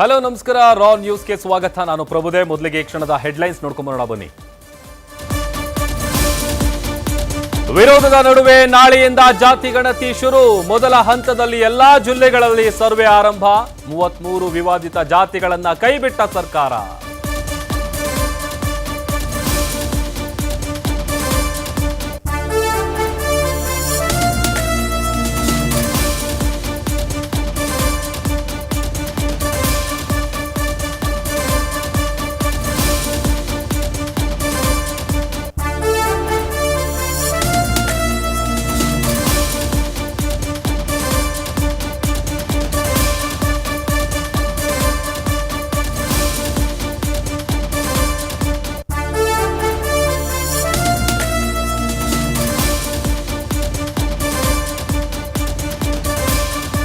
Hello, ನಮಸ್ಕಾರ. ರಾ ನ್ಯೂಸ್ಗೆ ಸ್ವಾಗತ. ನಾನು ಪ್ರಭುದೇ. ಮೊದಲಿಗೆ ಕ್ಷಣದ ಹೆಡ್ಲೈನ್ಸ್ ನೋಡ್ಕೊಂಬರೋಣ ಬನ್ನಿ. ವಿರೋಧದ ನಡುವೆ ನಾಳೆಯಿಂದ ಜಾತಿ ಗಣತಿ ಶುರು. ಮೊದಲ ಹಂತದಲ್ಲಿ ಎಲ್ಲಾ ಜಿಲ್ಲೆಗಳಲ್ಲಿ ಸರ್ವೆ ಆರಂಭ. ಮೂವತ್ಮೂರು ವಿವಾದಿತ ಜಾತಿಗಳನ್ನ ಕೈಬಿಟ್ಟ ಸರ್ಕಾರ.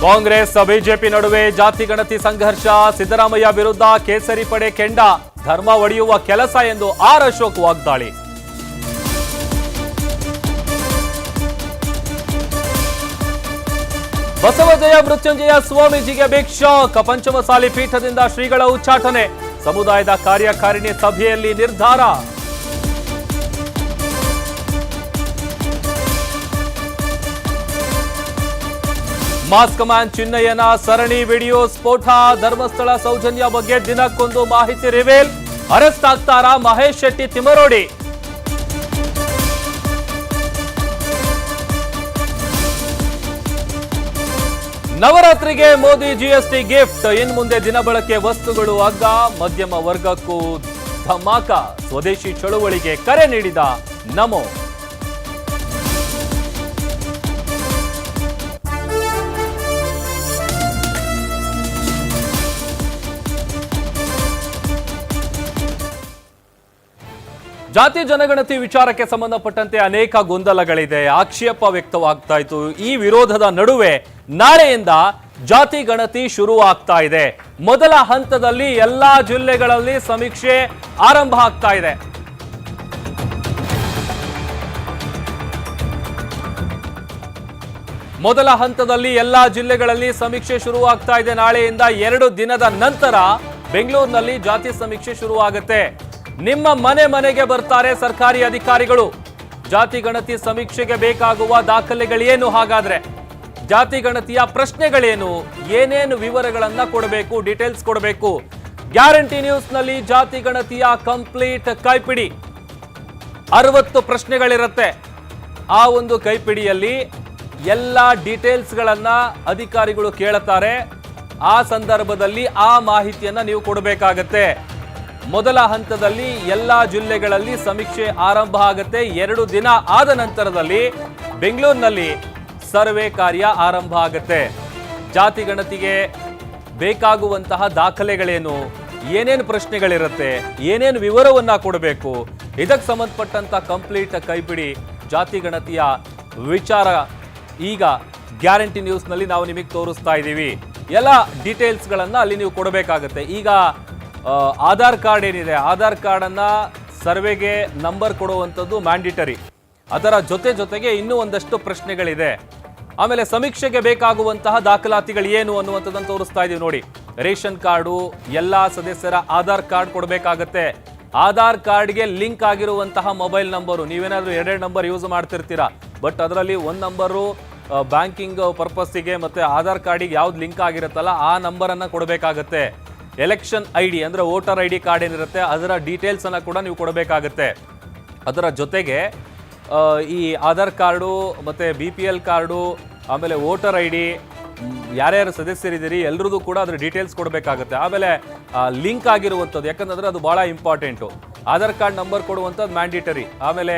ಕಾಂಗ್ರೆಸ್, ಬಿಜೆಪಿ ನಡುವೆ ಜಾತಿ ಗಣತಿ ಸಂಘರ್ಷ, ಸಿದ್ದರಾಮಯ್ಯ ವಿರುದ್ಧ ಕೇಸರಿ ಪಡೆ ಕೆಂಡ, ಧರ್ಮ ಒಡೆಯುವ ಕೆಲಸ ಎಂದು ಆರ್ ಅಶೋಕ್ ವಾಗ್ದಾಳಿ. ಬಸವಜಯ ಮೃತ್ಯುಂಜಯ ಸ್ವಾಮೀಜಿಗೆ ಬಿಗ್ ಶಾಕ್ ಪಂಚಮಸಾಲಿ ಪೀಠದಿಂದ ಶ್ರೀಗಳ ಉಚ್ಚಾಟನೆ. ಸಮುದಾಯದ ಕಾರ್ಯಕಾರಿಣಿ ಸಭೆಯಲ್ಲಿ ನಿರ್ಧಾರ. ಮಾಸ್ಕ್ ಮ್ಯಾನ್ ಚಿನ್ನಯ್ಯನ ಸರಣಿ ವಿಡಿಯೋ ಸ್ಫೋಟ. ಧರ್ಮಸ್ಥಳ ಸೌಜನ್ಯ ಬಗ್ಗೆ ದಿನಕ್ಕೊಂದು ಮಾಹಿತಿ ರಿವೀಲ್. ಅರೆಸ್ಟ್ ಆಗ್ತಾರಾ ಮಹೇಶ್ ಶೆಟ್ಟಿ ತಿಮರೋಡಿ ನವರಾತ್ರಿಗೆ ಮೋದಿ ಜಿಎಸ್ಟಿ ಗಿಫ್ಟ್ ಇನ್ ಮುಂದೆ ದಿನಬಳಕೆ ವಸ್ತುಗಳು ಅಗ್ಗ ಮಧ್ಯಮ ವರ್ಗಕ್ಕೂ ಧಮಾಕ. ಸ್ವದೇಶಿ ಚಳುವಳಿಗೆ ಕರೆ ನೀಡಿದ ನಮೋ ಜಾತಿ ಜನಗಣತಿ ವಿಚಾರಕ್ಕೆ ಸಂಬಂಧಪಟ್ಟಂತೆ ಅನೇಕ ಗೊಂದಲಗಳಿದೆ. ಆಕ್ಷೇಪ ವ್ಯಕ್ತವಾಗ್ತಾ ಇತ್ತು. ಈ ವಿರೋಧದ ನಡುವೆ ನಾಳೆಯಿಂದ ಜಾತಿ ಗಣತಿ ಶುರು ಆಗ್ತಾ ಇದೆ. ಮೊದಲ ಹಂತದಲ್ಲಿ ಎಲ್ಲಾ ಜಿಲ್ಲೆಗಳಲ್ಲಿ ಸಮೀಕ್ಷೆ ಆರಂಭ ಆಗ್ತಾ ಇದೆ. ಮೊದಲ ಹಂತದಲ್ಲಿ ಎಲ್ಲಾ ಜಿಲ್ಲೆಗಳಲ್ಲಿ ಸಮೀಕ್ಷೆ ಶುರುವಾಗ್ತಾ ಇದೆ. ನಾಳೆಯಿಂದ ಎರಡು ದಿನದ ನಂತರ ಬೆಂಗಳೂರಿನಲ್ಲಿ ಜಾತಿ ಸಮೀಕ್ಷೆ ಶುರುವಾಗುತ್ತೆ. ನಿಮ್ಮ ಮನೆ ಮನೆಗೆ ಬರ್ತಾರೆ ಸರ್ಕಾರಿ ಅಧಿಕಾರಿಗಳು. ಜಾತಿ ಗಣತಿ ಸಮೀಕ್ಷೆಗೆ ಬೇಕಾಗುವ ದಾಖಲೆಗಳೇನು? ಹಾಗಾದ್ರೆ ಜಾತಿ ಗಣತಿಯ ಪ್ರಶ್ನೆಗಳೇನು? ಏನೇನು ವಿವರಗಳನ್ನ ಕೊಡಬೇಕು, ಡೀಟೇಲ್ಸ್ ಕೊಡಬೇಕು? ಗ್ಯಾರಂಟಿ ನ್ಯೂಸ್ನಲ್ಲಿ ಜಾತಿ ಗಣತಿಯ ಕಂಪ್ಲೀಟ್ ಕೈಪಿಡಿ. ಅರವತ್ತು ಪ್ರಶ್ನೆಗಳಿರುತ್ತೆ. ಆ ಒಂದು ಕೈಪಿಡಿಯಲ್ಲಿ ಎಲ್ಲ ಡೀಟೇಲ್ಸ್ಗಳನ್ನ ಅಧಿಕಾರಿಗಳು ಕೇಳುತ್ತಾರೆ. ಆ ಸಂದರ್ಭದಲ್ಲಿ ಆ ಮಾಹಿತಿಯನ್ನ ನೀವು ಕೊಡಬೇಕಾಗತ್ತೆ. ಮೊದಲ ಹಂತದಲ್ಲಿ ಎಲ್ಲ ಜಿಲ್ಲೆಗಳಲ್ಲಿ ಸಮೀಕ್ಷೆ ಆರಂಭ ಆಗುತ್ತೆ. ಎರಡು ದಿನ ಆದ ನಂತರದಲ್ಲಿ ಬೆಂಗಳೂರಿನಲ್ಲಿ ಸರ್ವೆ ಕಾರ್ಯ ಆರಂಭ ಆಗುತ್ತೆ. ಜಾತಿ ಗಣತಿಗೆ ಬೇಕಾಗುವಂತಹ ದಾಖಲೆಗಳೇನು? ಏನೇನು ಪ್ರಶ್ನೆಗಳಿರುತ್ತೆ? ಏನೇನು ವಿವರವನ್ನ ಕೊಡಬೇಕು? ಇದಕ್ಕೆ ಸಂಬಂಧಪಟ್ಟಂತ ಕಂಪ್ಲೀಟ್ ಕೈಪಿಡಿ ಜಾತಿ ಗಣತಿಯ ವಿಚಾರ ಈಗ ಗ್ಯಾರಂಟಿ ನ್ಯೂಸ್ನಲ್ಲಿ ನಾವು ನಿಮಗೆ ತೋರಿಸ್ತಾ ಇದ್ದೀವಿ. ಎಲ್ಲ ಡೀಟೇಲ್ಸ್ಗಳನ್ನು ಅಲ್ಲಿ ನೀವು ಕೊಡಬೇಕಾಗತ್ತೆ. ಈಗ ಆಧಾರ್ ಕಾರ್ಡ್ ಏನಿದೆ? ಆಧಾರ್ ಕಾರ್ಡನ್ನು ಸರ್ವೆಗೆ ನಂಬರ್ ಕೊಡುವಂಥದ್ದು ಮ್ಯಾಂಡಿಟರಿ. ಅದರ ಜೊತೆ ಜೊತೆಗೆ ಇನ್ನೂ ಒಂದಷ್ಟು ಪ್ರಶ್ನೆಗಳಿದೆ. ಆಮೇಲೆ ಸಮೀಕ್ಷೆಗೆ ಬೇಕಾಗುವಂತಹ ದಾಖಲಾತಿಗಳು ಏನು ಅನ್ನುವಂಥದ್ದನ್ನು ತೋರಿಸ್ತಾ ಇದ್ದೀವಿ ನೋಡಿ. ರೇಷನ್ ಕಾರ್ಡು, ಎಲ್ಲ ಸದಸ್ಯರ ಆಧಾರ್ ಕಾರ್ಡ್ ಕೊಡಬೇಕಾಗತ್ತೆ. ಆಧಾರ್ ಕಾರ್ಡ್ಗೆ ಲಿಂಕ್ ಆಗಿರುವಂತಹ ಮೊಬೈಲ್ ನಂಬರು, ನೀವೇನಾದರೂ ಎರಡೆರಡು ನಂಬರ್ ಯೂಸ್ ಮಾಡ್ತಿರ್ತೀರಾ? ಬಟ್ ಅದರಲ್ಲಿ ಒಂದು ನಂಬರು ಬ್ಯಾಂಕಿಂಗ್ ಪರ್ಪಸ್ಸಿಗೆ ಮತ್ತು ಆಧಾರ್ ಕಾರ್ಡಿಗೆ ಯಾವ್ದು ಲಿಂಕ್ ಆಗಿರುತ್ತಲ್ಲ, ಆ ನಂಬರನ್ನು ಕೊಡಬೇಕಾಗತ್ತೆ. ಎಲೆಕ್ಷನ್ ಐ ಡಿ ಅಂದರೆ ವೋಟರ್ ಐ ಡಿ ಕಾರ್ಡ್ ಏನಿರುತ್ತೆ, ಅದರ ಡೀಟೇಲ್ಸ್ ಅನ್ನ ಕೂಡ ನೀವು ಕೊಡಬೇಕಾಗತ್ತೆ. ಅದರ ಜೊತೆಗೆ ಈ ಆಧಾರ್ ಕಾರ್ಡು ಮತ್ತು ಬಿ ಪಿ ಎಲ್ ಕಾರ್ಡು, ಆಮೇಲೆ ವೋಟರ್ ಐ ಡಿ ಯಾರ್ಯಾರು ಸದಸ್ಯರಿದ್ದೀರಿ, ಎಲ್ರದ್ದು ಕೂಡ ಅದ್ರ ಡೀಟೇಲ್ಸ್ ಕೊಡಬೇಕಾಗುತ್ತೆ. ಆಮೇಲೆ ಲಿಂಕ್ ಆಗಿರುವಂಥದ್ದು, ಯಾಕಂತಂದ್ರೆ ಅದು ಭಾಳ ಇಂಪಾರ್ಟೆಂಟು ಆಧಾರ್ ಕಾರ್ಡ್ ನಂಬರ್ ಕೊಡುವಂಥದ್ದು ಮ್ಯಾಂಡಿಟರಿ ಆಮೇಲೆ,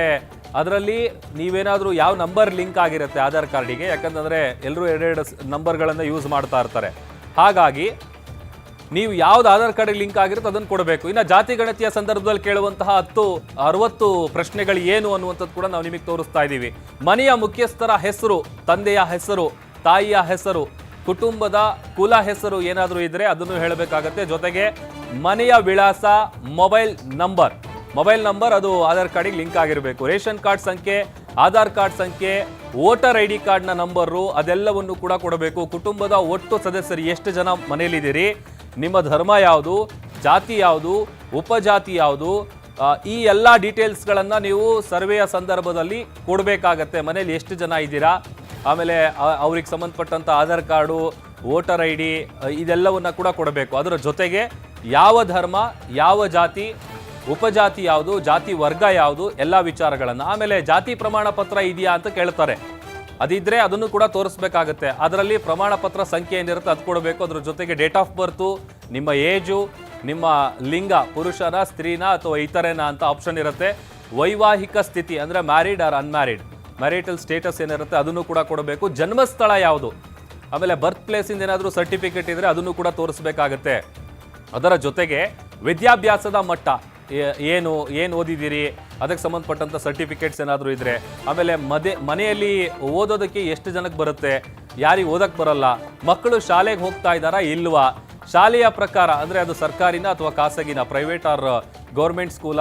ಅದರಲ್ಲಿ ನೀವೇನಾದರೂ ಯಾವ ನಂಬರ್ ಲಿಂಕ್ ಆಗಿರುತ್ತೆ ಆಧಾರ್ ಕಾರ್ಡಿಗೆ, ಯಾಕಂತಂದರೆ ಎಲ್ಲರೂ ಎರಡೆರಡು ನಂಬರ್ಗಳನ್ನು ಯೂಸ್ ಮಾಡ್ತಾ ಇರ್ತಾರೆ. ಹಾಗಾಗಿ ನೀವು ಯಾವ್ದು ಆಧಾರ್ ಕಾರ್ಡ್ ಲಿಂಕ್ ಆಗಿರುತ್ತೆ ಅದನ್ನು ಕೊಡಬೇಕು. ಇನ್ನು ಜಾತಿ ಗಣತಿಯ ಸಂದರ್ಭದಲ್ಲಿ ಕೇಳುವಂತಹ ಹತ್ತು, ಅರವತ್ತು ಪ್ರಶ್ನೆಗಳು ಏನು ಅನ್ನುವಂಥದ್ದು ಕೂಡ ನಾವು ನಿಮಗೆ ತೋರಿಸ್ತಾ ಇದ್ದೀವಿ. ಮನೆಯ ಮುಖ್ಯಸ್ಥರ ಹೆಸರು, ತಂದೆಯ ಹೆಸರು, ತಾಯಿಯ ಹೆಸರು, ಕುಟುಂಬದ ಕುಲ ಹೆಸರು ಏನಾದರೂ ಇದ್ರೆ ಅದನ್ನು ಹೇಳಬೇಕಾಗತ್ತೆ. ಜೊತೆಗೆ ಮನೆಯ ವಿಳಾಸ, ಮೊಬೈಲ್ ನಂಬರ್. ಮೊಬೈಲ್ ನಂಬರ್ ಅದು ಆಧಾರ್ ಕಾರ್ಡಿಗೆ ಲಿಂಕ್ ಆಗಿರಬೇಕು. ರೇಷನ್ ಕಾರ್ಡ್ ಸಂಖ್ಯೆ, ಆಧಾರ್ ಕಾರ್ಡ್ ಸಂಖ್ಯೆ, ವೋಟರ್ ಐ ಡಿ ಕಾರ್ಡ್ನ ನಂಬರು ಅದೆಲ್ಲವನ್ನು ಕೂಡ ಕೊಡಬೇಕು. ಕುಟುಂಬದ ಒಟ್ಟು ಸದಸ್ಯರು ಎಷ್ಟು ಜನ ಮನೆಯಲ್ಲಿದ್ದೀರಿ? ನಿಮ್ಮ ಧರ್ಮ ಯಾವುದು, ಜಾತಿ ಯಾವುದು, ಉಪಜಾತಿ ಯಾವುದು ಈ ಎಲ್ಲ ಡೀಟೇಲ್ಸ್ಗಳನ್ನು ನೀವು ಸರ್ವೆಯ ಸಂದರ್ಭದಲ್ಲಿ ಕೊಡಬೇಕಾಗತ್ತೆ. ಮನೇಲಿ ಎಷ್ಟು ಜನ ಇದ್ದೀರಾ? ಆಮೇಲೆ ಅವ್ರಿಗೆ ಸಂಬಂಧಪಟ್ಟಂಥ Aadhaar card, voter I D ಇದೆಲ್ಲವನ್ನು ಕೂಡ ಕೊಡಬೇಕು. ಅದರ ಜೊತೆಗೆ ಯಾವ ಧರ್ಮ, ಯಾವ ಜಾತಿ, ಉಪಜಾತಿ ಯಾವುದು, ಜಾತಿ ವರ್ಗ ಯಾವುದು, ಎಲ್ಲ ವಿಚಾರಗಳನ್ನು. ಆಮೇಲೆ ಜಾತಿ ಪ್ರಮಾಣ ಪತ್ರ ಇದೆಯಾ ಅಂತ ಕೇಳ್ತಾರೆ. ಅದಿದ್ರೆ ಅದನ್ನು ಕೂಡ ತೋರಿಸ್ಬೇಕಾಗತ್ತೆ. ಅದರಲ್ಲಿ ಪ್ರಮಾಣ ಪತ್ರ ಸಂಖ್ಯೆ ಏನಿರುತ್ತೆ ಅದು ಕೊಡಬೇಕು ಅದ್ರ ಜೊತೆಗೆ ಡೇಟ್ ಆಫ್ ಬರ್ತು ನಿಮ್ಮ ಏಜು ನಿಮ್ಮ ಲಿಂಗ, ಪುರುಷನ, ಸ್ತ್ರೀನ ಅಥವಾ ಇತರೇನ ಅಂತ ಆಪ್ಷನ್ ಇರುತ್ತೆ. ವೈವಾಹಿಕ ಸ್ಥಿತಿ ಅಂದರೆ married or unmarried marital status ಏನಿರುತ್ತೆ ಅದನ್ನು ಕೂಡ ಕೊಡಬೇಕು. ಜನ್ಮಸ್ಥಳ ಯಾವುದು? ಆಮೇಲೆ ಬರ್ತ್ ಪ್ಲೇಸಿಂದ ಏನಾದರೂ ಸರ್ಟಿಫಿಕೇಟ್ ಇದ್ದರೆ ಅದನ್ನು ಕೂಡ ತೋರಿಸ್ಬೇಕಾಗತ್ತೆ. ಅದರ ಜೊತೆಗೆ ವಿದ್ಯಾಭ್ಯಾಸದ ಮಟ್ಟ. ಏನು ಏನು ಓದಿದ್ದೀರಿ? ಅದಕ್ಕೆ ಸಂಬಂಧಪಟ್ಟಂಥ ಸರ್ಟಿಫಿಕೇಟ್ಸ್ ಏನಾದರೂ ಇದ್ದರೆ ಆಮೇಲೆ ಮದೆ ಮನೆಯಲ್ಲಿ ಓದೋದಕ್ಕೆ ಎಷ್ಟು ಜನಕ್ಕೆ ಬರುತ್ತೆ? ಯಾರಿಗೆ ಓದಕ್ಕೆ ಬರಲ್ಲ? ಮಕ್ಕಳು ಶಾಲೆಗೆ ಹೋಗ್ತಾ ಇದ್ದಾರಾ ಇಲ್ವಾ? ಶಾಲೆಯ ಪ್ರಕಾರ, ಅಂದರೆ ಅದು ಸರ್ಕಾರಿನ ಅಥವಾ ಖಾಸಗಿನ ಪ್ರೈವೇಟ್ ಆರ್ ಗೌರ್ಮೆಂಟ್ ಸ್ಕೂಲ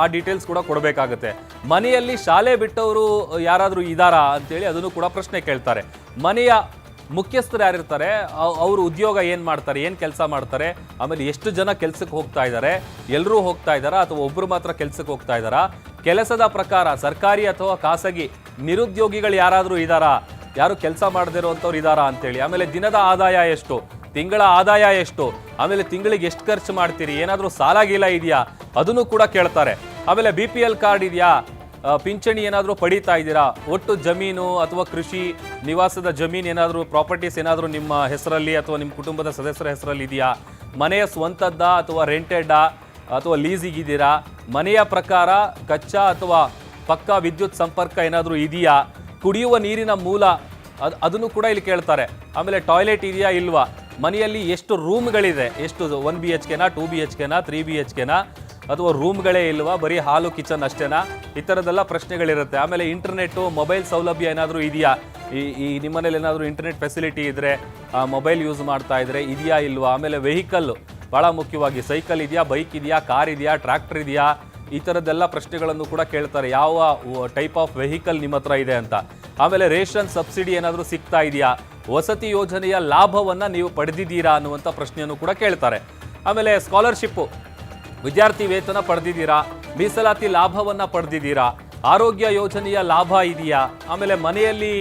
ಆ ಡೀಟೇಲ್ಸ್ ಕೂಡ ಕೊಡಬೇಕಾಗುತ್ತೆ. ಮನೆಯಲ್ಲಿ ಶಾಲೆ ಬಿಟ್ಟವರು ಯಾರಾದರೂ ಇದ್ದಾರಾ ಅಂತೇಳಿ ಅದನ್ನು ಕೂಡ ಪ್ರಶ್ನೆ ಕೇಳ್ತಾರೆ. ಮನೆಯ ಮುಖ್ಯಸ್ಥರು ಯಾರಿರ್ತಾರೆ? ಅವರು ಉದ್ಯೋಗ ಏನು ಮಾಡ್ತಾರೆ? ಏನು ಕೆಲಸ ಮಾಡ್ತಾರೆ? ಆಮೇಲೆ ಎಷ್ಟು ಜನ ಕೆಲಸಕ್ಕೆ ಹೋಗ್ತಾ ಇದ್ದಾರೆ ಎಲ್ಲರೂ ಹೋಗ್ತಾ ಇದ್ದಾರಾ ಅಥವಾ ಒಬ್ಬರು ಮಾತ್ರ ಕೆಲಸಕ್ಕೆ ಹೋಗ್ತಾ ಇದ್ದಾರಾ ಕೆಲಸದ ಪ್ರಕಾರ ಸರ್ಕಾರಿ ಅಥವಾ ಖಾಸಗಿ ನಿರುದ್ಯೋಗಿಗಳು ಯಾರಾದರೂ ಇದ್ದಾರಾ ಯಾರು ಕೆಲಸ ಮಾಡದಿರುವಂಥವ್ರು ಇದ್ದಾರಾ ಅಂತೇಳಿ. ಆಮೇಲೆ ದಿನದ ಆದಾಯ ಎಷ್ಟು? ತಿಂಗಳ ಆದಾಯ ಎಷ್ಟು? ಆಮೇಲೆ ತಿಂಗಳಿಗೆ ಎಷ್ಟು ಖರ್ಚು ಮಾಡ್ತೀರಿ? ಏನಾದರೂ ಸಾಲ ಗೀಲ ಇದೆಯಾ? ಅದನ್ನು ಕೂಡ ಕೇಳ್ತಾರೆ. ಆಮೇಲೆ ಬಿ ಪಿ ಎಲ್ ಕಾರ್ಡ್ ಇದೆಯಾ? ಪಿಂಚಣಿ ಏನಾದರೂ ಪಡೀತಾ ಇದ್ದೀರಾ? ಒಟ್ಟು ಜಮೀನು ಅಥವಾ ಕೃಷಿ ನಿವಾಸದ ಜಮೀನು ಏನಾದರೂ, ಪ್ರಾಪರ್ಟೀಸ್ ಏನಾದರೂ ನಿಮ್ಮ ಹೆಸರಲ್ಲಿ ಅಥವಾ ನಿಮ್ಮ ಕುಟುಂಬದ ಸದಸ್ಯರ ಹೆಸರಲ್ಲಿ ಇದೆಯಾ? ಮನೆಯ ಸ್ವಂತದ್ದಾ ಅಥವಾ ರೆಂಟೆಡ್ಡಾ ಅಥವಾ ಲೀಸಿಗಿದ್ದೀರಾ ಮನೆಯ ಪ್ರಕಾರ ಕಚ್ಚಾ ಅಥವಾ ಪಕ್ಕಾ ವಿದ್ಯುತ್ ಸಂಪರ್ಕ ಏನಾದರೂ ಇದೆಯಾ? ಕುಡಿಯುವ ನೀರಿನ ಮೂಲ ಅದು, ಅದನ್ನು ಕೂಡ ಇಲ್ಲಿ ಕೇಳ್ತಾರೆ. ಆಮೇಲೆ ಟಾಯ್ಲೆಟ್ ಇದೆಯಾ ಇಲ್ವಾ? ಮನೆಯಲ್ಲಿ ಎಷ್ಟು ರೂಮ್ಗಳಿದೆ ಎಷ್ಟು ಒನ್ ಬಿ ಎಚ್ ಕೆನಾ ಟೂ ಬಿ ಎಚ್ ಕೆನಾ ತ್ರೀ ಬಿ ಎಚ್ ಕೆನಾ ಅಥವಾ ರೂಮ್ಗಳೇ ಇಲ್ವಾ? ಬರೀ ಹಾಲು, ಕಿಚನ್ ಅಷ್ಟೇನಾ? ಈ ಥರದ್ದೆಲ್ಲ ಪ್ರಶ್ನೆಗಳಿರುತ್ತೆ. ಆಮೇಲೆ ಇಂಟರ್ನೆಟ್ಟು ಮೊಬೈಲ್ ಸೌಲಭ್ಯ ಏನಾದರೂ ಇದೆಯಾ? ಈ ಈ ನಿಮ್ಮನೇಲಿ ಏನಾದರೂ ಇಂಟರ್ನೆಟ್ ಫೆಸಿಲಿಟಿ ಇದ್ದರೆ ಮೊಬೈಲ್ ಯೂಸ್ ಮಾಡ್ತಾ ಇದ್ರೆ ಇದೆಯಾ ಇಲ್ವಾ? ಆಮೇಲೆ ವೆಹಿಕಲ್ಲು ಭಾಳ ಮುಖ್ಯವಾಗಿ ಸೈಕಲ್ ಇದೆಯಾ? ಬೈಕ್ ಇದೆಯಾ? ಕಾರ್ ಇದೆಯಾ? ಟ್ರ್ಯಾಕ್ಟರ್ ಇದೆಯಾ? ಈ ಥರದ್ದೆಲ್ಲ ಪ್ರಶ್ನೆಗಳನ್ನು ಕೂಡ ಕೇಳ್ತಾರೆ. ಯಾವ ಟೈಪ್ ಆಫ್ ವೆಹಿಕಲ್ ನಿಮ್ಮ ಹತ್ರ ಇದೆ ಅಂತ. ಆಮೇಲೆ ರೇಷನ್ ಸಬ್ಸಿಡಿ ಏನಾದರೂ ಸಿಗ್ತಾ ಇದೆಯಾ? ವಸತಿ ಯೋಜನೆಯ ಲಾಭವನ್ನು ನೀವು ಪಡೆದಿದ್ದೀರಾ ಅನ್ನುವಂಥ ಪ್ರಶ್ನೆಯನ್ನು ಕೂಡ ಕೇಳ್ತಾರೆ. ಆಮೇಲೆ ಸ್ಕಾಲರ್ಶಿಪ್ಪು ವಿದ್ಯಾರ್ಥಿ ವೇತನ ಪಡೆದಿದ್ದೀರಾ? ಮೀಸಲಾತಿ ಲಾಭವನ್ನು ಪಡೆದಿದ್ದೀರಾ? ಆರೋಗ್ಯ ಯೋಜನೆಯ ಲಾಭ ಇದೆಯಾ? ಆಮೇಲೆ ಮನೆಯಲ್ಲಿ